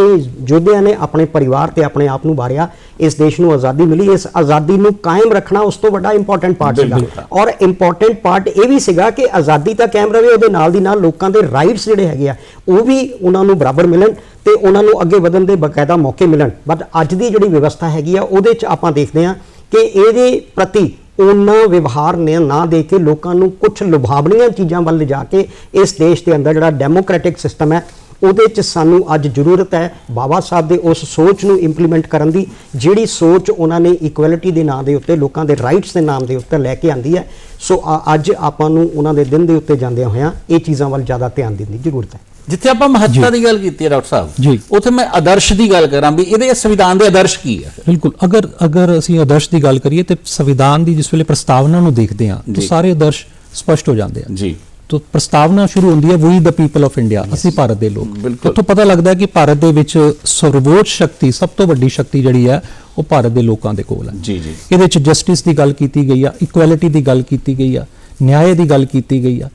ਯੋਧਿਆਂ ਨੇ ਆਪਣੇ ਪਰਿਵਾਰ ਤੇ ਆਪਣੇ ਆਪ ਨੂੰ ਵਾਰਿਆ ਇਸ ਦੇਸ਼ ਨੂੰ ਆਜ਼ਾਦੀ ਮਿਲੀ। ਇਸ ਆਜ਼ਾਦੀ ਨੂੰ ਕਾਇਮ ਰੱਖਣਾ ਉਸ ਤੋਂ ਵੱਡਾ ਇੰਪੋਰਟੈਂਟ ਪਾਰਟ ਸੀਗਾ। ਔਰ ਇੰਪੋਰਟੈਂਟ ਪਾਰਟ ਇਹ ਵੀ ਸੀਗਾ ਕਿ ਆਜ਼ਾਦੀ ਤਾਂ ਕਾਇਮ ਰਵੇ ਉਹਦੇ ਨਾਲ ਦੀ ਨਾਲ ਲੋਕਾਂ ਦੇ ਰਾਈਟਸ ਜਿਹੜੇ ਹੈਗੇ ਆ ਉਹ ਵੀ ਉਹਨਾਂ ਨੂੰ ਬਰਾਬਰ ਮਿਲਣ ਤੇ ਉਹਨਾਂ ਨੂੰ ਅੱਗੇ ਵਧਣ ਦੇ ਬਕਾਇਦਾ ਮੌਕੇ ਮਿਲਣ। ਬਟ ਅੱਜ ਦੀ ਜਿਹੜੀ ਵਿਵਸਥਾ ਹੈਗੀ ਆ ਉਹਦੇ 'ਚ ਆਪਾਂ ਦੇਖਦੇ ਆ ਕਿ ਇਹਦੇ ਪ੍ਰਤੀ ਉਹਨਾਂ ਵਿਵਹਾਰ ਨੇ ਨਾ ਦੇ ਕੇ ਲੋਕਾਂ ਨੂੰ ਕੁਝ ਲੁਭਾਵਣੀਆਂ ਚੀਜ਼ਾਂ ਵੱਲ ਲਿਜਾ ਕੇ ਇਸ ਦੇਸ਼ ਦੇ ਅੰਦਰ ਜਿਹੜਾ ਡੈਮੋਕ੍ਰੈਟਿਕ ਸਿਸਟਮ ਹੈ, ਉਹਦੇ 'ਚ ਸਾਨੂੰ ਅੱਜ ਜ਼ਰੂਰਤ ਹੈ ਬਾਬਾ ਸਾਹਿਬ ਦੇ ਉਸ ਸੋਚ ਨੂੰ ਇੰਪਲੀਮੈਂਟ ਕਰਨ ਦੀ, ਜਿਹੜੀ ਸੋਚ ਉਹਨਾਂ ਨੇ ਇਕੁਐਲਿਟੀ ਦੇ ਨਾਂ ਦੇ ਉੱਤੇ, ਲੋਕਾਂ ਦੇ ਰਾਈਟਸ ਦੇ ਨਾਮ ਦੇ ਉੱਤੇ ਲੈ ਕੇ ਆਂਦੀ ਹੈ। ਸੋ ਅ- ਅੱਜ ਆਪਾਂ ਨੂੰ ਉਹਨਾਂ ਦੇ ਦਿਨ ਦੇ ਉੱਤੇ ਜਾਂਦਿਆਂ ਹੋਇਆਂ ਇਹ ਚੀਜ਼ਾਂ ਵੱਲ ਜ਼ਿਆਦਾ ਧਿਆਨ ਦੇਣ ਦੀ ਜ਼ਰੂਰਤ ਹੈ। ਜਿੱਥੇ ਆਪਾਂ ਮਹੱਤਤਾ ਦੀ ਗੱਲ ਕੀਤੀ ਹੈ ਡਾਕਟਰ ਸਾਹਿਬ ਜੀ। ਉੱਥੇ ਮੈਂ ਆਦਰਸ਼ ਦੀ ਗੱਲ ਕਰਾਂ ਵੀ ਇਹਦੇ ਸੰਵਿਧਾਨ ਦੇ ਆਦਰਸ਼ ਕੀ ਹੈ ਬਿਲਕੁਲ। ਅਗਰ ਅਗਰ ਅਸੀਂ ਆਦਰਸ਼ ਦੀ ਗੱਲ ਕਰੀਏ ਤੇ ਸੰਵਿਧਾਨ ਦੀ ਜਿਸ ਵੇਲੇ ਪ੍ਰਸਤਾਵਨਾ ਨੂੰ ਦੇਖਦੇ ਹਾਂ ਤਾਂ। ਸਾਰੇ ਆਦਰਸ਼ ਸਪਸ਼ਟ ਹੋ ਜਾਂਦੇ ਆ ਜੀ। ਤੋ ਪ੍ਰਸਤਾਵਨਾ ਸ਼ੁਰੂ ਹੁੰਦੀ ਹੈ we the people of India ਅਸੀਂ ਭਾਰਤ ਦੇ ਲੋਕ। ਉੱਥੋਂ ਪਤਾ ਲੱਗਦਾ ਹੈ ਕਿ ਭਾਰਤ ਦੇ ਵਿੱਚ ਸਰਵੋੱਚ ਸ਼ਕਤੀ ਸਭ ਤੋਂ ਵੱਡੀ ਸ਼ਕਤੀ ਜਿਹੜੀ ਹੈ ਉਹ ਭਾਰਤ ਦੇ ਲੋਕਾਂ ਦੇ ਕੋਲ ਹੈ। ਜੀ ਜੀ। ਇਹਦੇ ਚ ਜਸਟਿਸ ਦੀ ਗੱਲ ਕੀਤੀ ਗਈ ਆ ਇਕੁਐਲਿਟੀ ਦੀ ਗੱਲ ਕੀਤੀ ਗਈ ਆ ਨਿਆਂ ਦੀ ਗੱਲ ਕੀਤੀ ਗਈ ਆ।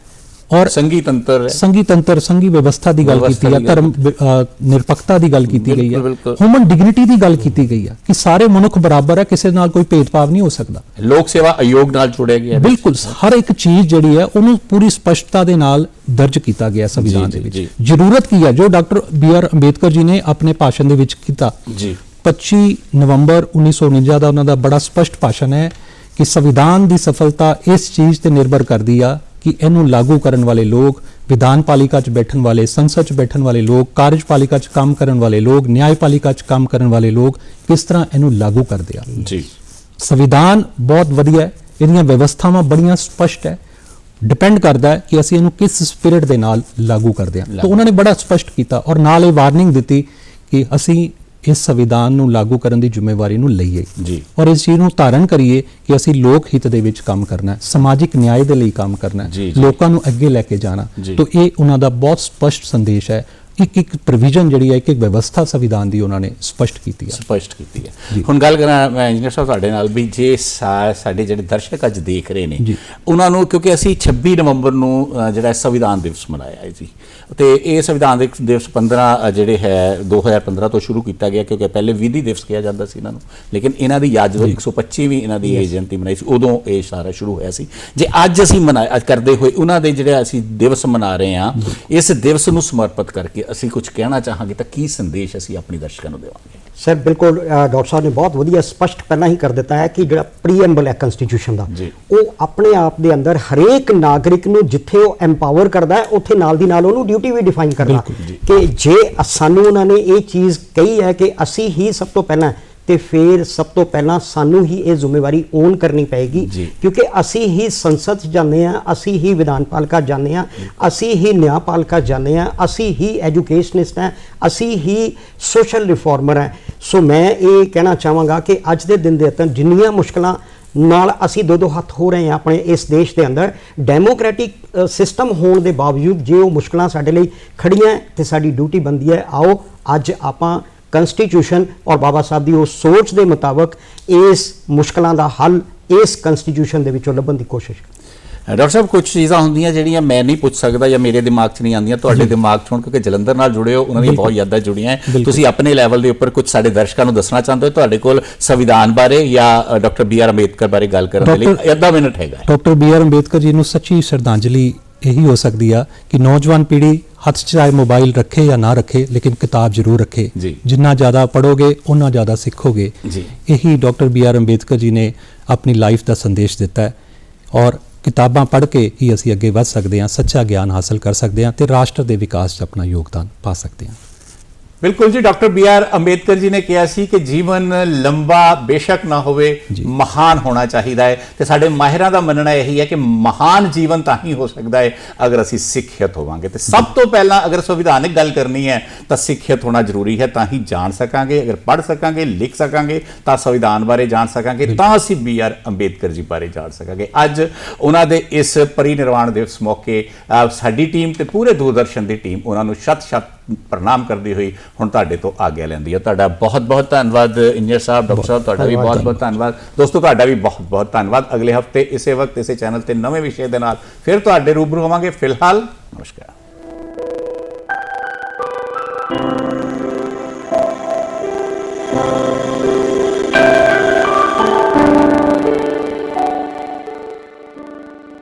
ਔਰ ਸੰਗੀ ਤੰਤਰ ਹੈ। ਸੰਗੀ ਤੰਤਰ ਸੰਗੀ ਵਿਵਸਥਾ ਦੀ ਗੱਲ ਕੀਤੀ ਗੱਲ ਧਰਮ ਨਿਰਪੱਖਤਾ ਦੀ ਗੱਲ ਕੀਤੀ ਗਈ ਬਿਲਕੁਲ। ਹਿਊਮਨ ਡਿਗਨਿਟੀ ਦੀ ਗੱਲ ਕੀਤੀ ਗਈ ਆ ਕਿ ਸਾਰੇ ਮਨੁੱਖ ਬਰਾਬਰ ਹੈ ਕਿਸੇ ਨਾਲ ਕੋਈ ਭੇਦਭਾਵ ਨਹੀਂ ਹੋ ਸਕਦਾ। ਲੋਕ ਸੇਵਾ ਆਯੋਗ ਨਾਲ ਜੁੜਿਆ ਗਿਆ ਹੈ। ਬਿਲਕੁਲ ਹਰ ਇੱਕ ਚੀਜ਼ ਜਿਹੜੀ ਹੈ ਉਹਨੂੰ ਪੂਰੀ ਸਪਸ਼ਟਤਾ ਦੇ ਨਾਲ ਦਰਜ ਕੀਤਾ ਗਿਆ ਸੰਵਿਧਾਨ ਦੇ ਵਿੱਚ। ਜ਼ਰੂਰਤ ਕੀ ਹੈ ਜੋ ਡਾਕਟਰ ਬੀ ਆਰ ਅੰਬੇਦਕਰ ਜੀ ਨੇ ਆਪਣੇ ਭਾਸ਼ਣ ਦੇ ਵਿੱਚ ਕੀਤਾ ਜੀ। 25 ਨਵੰਬਰ 1949 ਦਾ ਉਹਨਾਂ ਦਾ ਬੜਾ ਸਪਸ਼ਟ ਭਾਸ਼ਣ ਹੈ ਕਿ ਸੰਵਿਧਾਨ ਦੀ ਸਫਲਤਾ ਇਸ ਚੀਜ਼ ਤੇ ਨਿਰਭਰ ਕਰਦੀ ਆ ਕਿ ਇਹਨੂੰ ਲਾਗੂ ਕਰਨ ਵਾਲੇ ਲੋਕ ਵਿਧਾਨ ਪਾਲਿਕਾ 'ਚ ਬੈਠਣ ਵਾਲੇ ਸੰਸਦ 'ਚ ਬੈਠਣ ਵਾਲੇ ਲੋਕ ਕਾਰਜਪਾਲਿਕਾ 'ਚ ਕੰਮ ਕਰਨ ਵਾਲੇ ਲੋਕ ਨਿਆਂਪਾਲਿਕਾ 'ਚ ਕੰਮ ਕਰਨ ਵਾਲੇ ਲੋਕ ਕਿਸ ਤਰ੍ਹਾਂ ਇਹਨੂੰ ਲਾਗੂ ਕਰਦੇ ਆ? ਜੀ। ਸੰਵਿਧਾਨ ਬਹੁਤ ਵਧੀਆ ਹੈ ਇਹਦੀਆਂ ਵਿਵਸਥਾਵਾਂ ਬੜੀਆਂ ਸਪਸ਼ਟ ਹੈ ਡਿਪੈਂਡ ਕਰਦਾ ਹੈ ਕਿ ਅਸੀਂ ਇਹਨੂੰ ਕਿਸ ਸਪਿਰਿਟ ਦੇ ਨਾਲ ਲਾਗੂ ਕਰਦੇ ਹਾਂ ਤਾਂ ਉਹਨਾਂ ਨੇ ਬੜਾ ਸਪਸ਼ਟ ਕੀਤਾ ਔਰ ਨਾਲ ਇਹ ਵਾਰਨਿੰਗ ਦਿੱਤੀ ਕਿ ਅਸੀਂ ਇਸ ਸੰਵਿਧਾਨ ਨੂੰ ਲਾਗੂ ਕਰਨ ਦੀ ਜ਼ਿੰਮੇਵਾਰੀ ਨੂੰ ਲਈਏ ਜੀ। ਔਰ ਇਸ ਚੀਜ਼ ਨੂੰ ਧਾਰਨ ਕਰੀਏ ਕਿ ਅਸੀਂ ਲੋਕ ਹਿੱਤ ਦੇ ਵਿੱਚ ਕੰਮ ਕਰਨਾ ਹੈ ਸਮਾਜਿਕ ਨਿਆਂ ਦੇ ਲਈ ਕੰਮ ਕਰਨਾ ਹੈ। ਲੋਕਾਂ ਨੂੰ ਅੱਗੇ ਲੈ ਕੇ ਜਾਣਾ। ਤਾਂ ਇਹ ਉਹਨਾਂ ਦਾ ਬਹੁਤ ਸਪਸ਼ਟ ਸੰਦੇਸ਼ ਹੈ ਇੱਕ ਇੱਕ ਪ੍ਰੋਵੀਜ਼ਨ ਜਿਹੜੀ ਹੈ ਇੱਕ ਇੱਕ ਵਿਵਸਥਾ ਸੰਵਿਧਾਨ ਦੀ ਉਹਨਾਂ ਨੇ ਸਪਸ਼ਟ ਕੀਤੀ ਹੈ। ਸਪਸ਼ਟ ਕੀਤੀ ਹੈ। ਹੁਣ ਗੱਲ ਕਰਾਂ ਮੈਂ ਇੰਜੀਨੀਅਰ ਸਾਹਿਬ ਤੁਹਾਡੇ ਨਾਲ ਵੀ ਜੇ ਸਾਡੇ ਜਿਹੜੇ ਦਰਸ਼ਕ ਅੱਜ ਦੇਖ ਰਹੇ ਨੇ। ਉਹਨਾਂ ਨੂੰ ਕਿਉਂਕਿ ਅਸੀਂ 26 ਨਵੰਬਰ ਨੂੰ ਜਿਹੜਾ ਸੰਵਿਧਾਨ ਦਿਵਸ ਮਨਾਇਆ ਹੈ ਜੀ। ਤੇ ਇਹ ਸੰਵਿਧਾਨ ਦਿਵਸ- ਦਿਵਸ 15 ਅ, ਜਿਹੜੇ ਹੈ 2015 ਤੋਂ ਸ਼ੁਰੂ ਕੀਤਾ ਗਿਆ ਕਿਉਂਕਿ ਪਹਿਲੇ ਵਿਧੀ ਦਿਵਸ ਕਿਹਾ ਜਾਂਦਾ ਸੀ ਇਹਨਾਂ ਨੂੰ। ਲੇਕਿਨ ਇਹਨਾਂ ਦੀ ਯਾਦ ਜਦੋਂ 125ਵੀਂ ਇਹਨਾਂ ਦੀ ਜਯੰਤੀ ਮਨਾਈ ਸੀ ਉਦੋਂ ਇਹ ਸਾਰਾ ਸ਼ੁਰੂ ਹੋਇਆ ਸੀ। ਜੇ ਅੱਜ ਅਸੀਂ ਮਨਾ ਅੱਜ ਕਰਦੇ ਹੋਏ ਉਹਨਾਂ ਦੇ ਜਿਹੜੇ ਅਸੀਂ ਦਿਵਸ ਮਨਾ ਰਹੇ ਹਾਂ ਇਸ ਦਿਵਸ ਨੂੰ ਸਮਰਪਿਤ ਕਰਕੇ ਅਸੀਂ ਕੁਝ ਕਹਿਣਾ ਚਾਹਾਂਗੇ ਤਾਂ ਕੀ ਸੰਦੇਸ਼ ਅਸੀਂ ਆਪਣੇ ਦਰਸ਼ਕਾਂ ਨੂੰ ਦੇਵਾਂਗੇ? ਸਰ ਬਿਲਕੁਲ ਡਾਕਟਰ ਸਾਹਿਬ ਨੇ ਬਹੁਤ ਵਧੀਆ ਸਪਸ਼ਟ ਪਹਿਲਾਂ ਹੀ ਕਰ ਦਿੱਤਾ ਹੈ ਕਿ ਜਿਹੜਾ ਪ੍ਰੀਐਮਬਲ ਹੈ ਕਨਸਟੀਟਿਊਸ਼ਨ ਦਾ। ਉਹ ਆਪਣੇ ਆਪ ਦੇ ਅੰਦਰ ਹਰੇਕ ਨਾਗਰਿਕ ਨੂੰ ਜਿੱਥੇ ਉਹ ਐਮਪਾਵਰ ਕਰਦਾ ਹੈ ਉੱਥੇ ਨਾਲ ਦੀ ਨਾਲ ਉਹਨੂੰ ਡਿਊਟੀ ਵੀ ਡਿਫਾਈਨ ਕਰਦਾ। ਕਿ ਜੇ ਸਾਨੂੰ ਉਹਨਾਂ ਨੇ ਇਹ ਚੀਜ਼ ਕਹੀ ਹੈ ਕਿ ਅਸੀਂ ਹੀ ਸਭ ਤੋਂ ਪਹਿਲਾਂ ਤੇ ਫਿਰ ਸਭ ਤੋਂ ਪਹਿਲਾਂ ਸਾਨੂੰ ਹੀ ਇਹ ਜ਼ਿੰਮੇਵਾਰੀ ਓਨ ਕਰਨੀ ਪਏਗੀ। ਕਿਉਂਕਿ ਅਸੀਂ ਹੀ ਸੰਸਦ 'ਚ ਜਾਂਦੇ ਆ ਅਸੀਂ ਹੀ ਵਿਧਾਨ ਪਾਲਿਕਾ ਜਾਂਦੇ ਆ ਅਸੀਂ ਹੀ ਨਿਆਂਪਾਲਿਕਾ ਜਾਂਦੇ ਆ ਅਸੀਂ ਹੀ ਐਜੂਕੇਸ਼ਨਿਸਟ ਆ ਅਸੀਂ ਹੀ ਸੋਸ਼ਲ ਰਿਫਾਰਮਰ ਆ ਸੋ ਮੈਂ ਇਹ ਕਹਿਣਾ ਚਾਹਾਂਗਾ ਕਿ ਅੱਜ ਦੇ ਦਿਨ ਦੇ ਅੰਦਰ ਜਿੰਨੀਆਂ ਮੁਸ਼ਕਲਾਂ ਨਾਲ ਅਸੀਂ ਦੋ ਦੋ ਹੱਥ ਹੋ ਰਹੇ ਆ ਆਪਣੇ ਇਸ ਦੇਸ਼ ਦੇ ਅੰਦਰ ਡੈਮੋਕ੍ਰੈਟਿਕ ਸਿਸਟਮ ਹੋਣ ਦੇ ਬਾਵਜੂਦ ਜੇ ਉਹ ਮੁਸ਼ਕਲਾਂ ਸਾਡੇ ਲਈ ਖੜੀਆਂ ਹੈ ਤੇ ਸਾਡੀ ਡਿਊਟੀ ਬਣਦੀ ਹੈ ਆਓ ਅੱਜ ਆਪਾਂ ਕਨਸਟੀਟਿਊਸ਼ਨ ਔਰ ਬਾਬਾ ਸਾਹਿਬ ਦੀ ਉਸ ਸੋਚ ਦੇ ਮੁਤਾਬਕ ਇਸ ਮੁਸ਼ਕਲਾਂ ਦਾ ਹੱਲ ਇਸ ਕਨਸਟੀਟਿਊਸ਼ਨ ਦੇ ਵਿੱਚੋਂ ਲੱਭਣ ਦੀ ਕੋਸ਼ਿਸ਼ ਡਾਕਟਰ ਸਾਹਿਬ ਕੁਝ ਚੀਜ਼ਾਂ ਹੁੰਦੀਆਂ ਜਿਹੜੀਆਂ ਮੈਂ ਨਹੀਂ ਪੁੱਛ ਸਕਦਾ ਜਾਂ ਮੇਰੇ ਦਿਮਾਗ 'ਚ ਨਹੀਂ ਆਉਂਦੀਆਂ ਤੁਹਾਡੇ ਦਿਮਾਗ 'ਚ ਹੋਣ ਕਿਉਂਕਿ ਜਲੰਧਰ ਨਾਲ ਜੁੜੇ ਹੋ ਉਹਨਾਂ ਦੀਆਂ ਬਹੁਤ ਯਾਦਾਂ ਜੁੜੀਆਂ ਹੈ। ਤੁਸੀਂ ਆਪਣੇ ਲੈਵਲ ਦੇ ਉੱਪਰ ਕੁਝ ਸਾਡੇ ਦਰਸ਼ਕਾਂ ਨੂੰ ਦੱਸਣਾ ਚਾਹੁੰਦੇ ਹੋ? ਤੁਹਾਡੇ ਕੋਲ ਸੰਵਿਧਾਨ ਬਾਰੇ ਜਾਂ ਡਾਕਟਰ ਬੀ ਆਰ ਅੰਬੇਦਕਰ ਬਾਰੇ ਗੱਲ ਕਰਨ ਦੇ ਲਈ? ਅੱਧਾ ਮਿੰਟ ਹੈਗਾ doctor B R Ambedkar ji ਨੂੰ ਸੱਚੀ ਸ਼ਰਧਾਂਜਲੀ ਇਹੀ ਹੋ ਸਕਦੀ ਆ ਕਿ ਨੌਜਵਾਨ ਪੀੜ੍ਹੀ ਹੱਥ 'ਚ ਚਾਹੇ ਮੋਬਾਈਲ ਰੱਖੇ ਜਾਂ ਨਾ ਰੱਖੇ ਲੇਕਿਨ ਕਿਤਾਬ ਜ਼ਰੂਰ ਰੱਖੇ ਜੀ। ਜਿੰਨਾ ਜ਼ਿਆਦਾ ਪੜੋਗੇ ਉਨਾ ਜ਼ਿਆਦਾ ਸਿੱਖੋਗੇ ਜੀ। ਇਹੀ ਡਾਕਟਰ ਬੀ ਆਰ ਅੰਬੇਦਕਰ ਜੀ ਨੇ ਆਪਣੀ ਲਾਈਫ ਦਾ ਸੰਦੇਸ਼ ਦਿੱਤਾ ਹੈ ਔਰ ਕਿਤਾਬਾਂ ਪੜ੍ਹ ਕੇ ਹੀ ਅਸੀਂ ਅੱਗੇ ਵੱਧ ਸਕਦੇ ਹਾਂ ਸੱਚਾ ਗਿਆਨ ਹਾਸਲ ਕਰ ਸਕਦੇ ਹਾਂ ਤੇ ਰਾਸ਼ਟਰ ਦੇ ਵਿਕਾਸ 'ਚ ਆਪਣਾ ਯੋਗਦਾਨ ਪਾ ਸਕਦੇ ਹਾਂ ਬਿਲਕੁਲ ਜੀ ਡਾਕਟਰ ਬੀ ਆਰ ਅੰਬੇਦਕਰ ਜੀ ਨੇ ਕਿਹਾ ਸੀ ਕਿ ਜੀਵਨ ਲੰਬਾ ਬੇਸ਼ੱਕ ਨਾ ਹੋਵੇ ਮਹਾਨ ਹੋਣਾ ਚਾਹੀਦਾ ਹੈ। ਤੇ ਸਾਡੇ ਮਾਹਿਰਾਂ ਦਾ ਮੰਨਣਾ ਇਹੀ ਹੈ ਕਿ ਮਹਾਨ ਜੀਵਨ ਤਾਂ ਹੀ ਹੋ ਸਕਦਾ ਹੈ ਅਗਰ ਅਸੀਂ ਸਿੱਖਿਅਤ ਹੋਵਾਂਗੇ। ਤੇ ਸਭ ਤੋਂ ਪਹਿਲਾਂ ਅਗਰ ਸੰਵਿਧਾਨਿਕ ਗੱਲ ਕਰਨੀ ਹੈ ਤਾਂ ਸਿੱਖਿਅਤ ਹੋਣਾ ਜ਼ਰੂਰੀ ਹੈ ਤਾਂ ਹੀ ਜਾਣ ਸਕਾਂਗੇ। ਅਗਰ ਪੜ੍ਹ ਸਕਾਂਗੇ ਲਿਖ ਸਕਾਂਗੇ ਤਾਂ ਸੰਵਿਧਾਨ ਬਾਰੇ ਜਾਣ ਸਕਾਂਗੇ ਤਾਂ ਅਸੀਂ ਬੀ ਆਰ ਅੰਬੇਦਕਰ ਜੀ ਬਾਰੇ ਜਾਣ ਸਕਾਂਗੇ। ਅੱਜ ਉਹਨਾਂ ਦੇ ਇਸ ਪਰਿਨਿਰਵਾਣ ਦਿਵਸ ਮੌਕੇ ਸਾਡੀ ਟੀਮ ਤੇ ਪੂਰੇ ਦੂਰਦਰਸ਼ਨ ਦੀ ਟੀਮ ਉਹਨਾਂ ਨੂੰ ਸ਼ਤ ਸ਼ਤ ਪ੍ਰਣਾਮ ਕਰਦੀ ਹੋਈ ਹੁਣ ਤੁਹਾਡੇ ਤੋਂ ਆਗਿਆ ਲੈਂਦੀ ਹੈ। ਤੁਹਾਡਾ ਬਹੁਤ ਬਹੁਤ ਧੰਨਵਾਦ ਇੰਜੀਨੀਅਰ ਸਾਹਿਬ, ਡਾਕਟਰ ਸਾਹਿਬ, ਤੁਹਾਡਾ ਵੀ ਬਹੁਤ ਬਹੁਤ ਧੰਨਵਾਦ। ਦੋਸਤੋ, ਤੁਹਾਡਾ ਵੀ ਬਹੁਤ ਬਹੁਤ ਧੰਨਵਾਦ। ਅਗਲੇ ਹਫ਼ਤੇ ਇਸੇ ਵਕਤ, ਇਸੇ ਚੈਨਲ ਤੇ ਨਵੇਂ ਵਿਸ਼ੇ ਦੇ ਨਾਲ ਫਿਰ ਤੁਹਾਡੇ ਰੂਬਰੂ ਹੋਵਾਂਗੇ। ਫਿਲਹਾਲ, ਨਮਸਕਾਰ।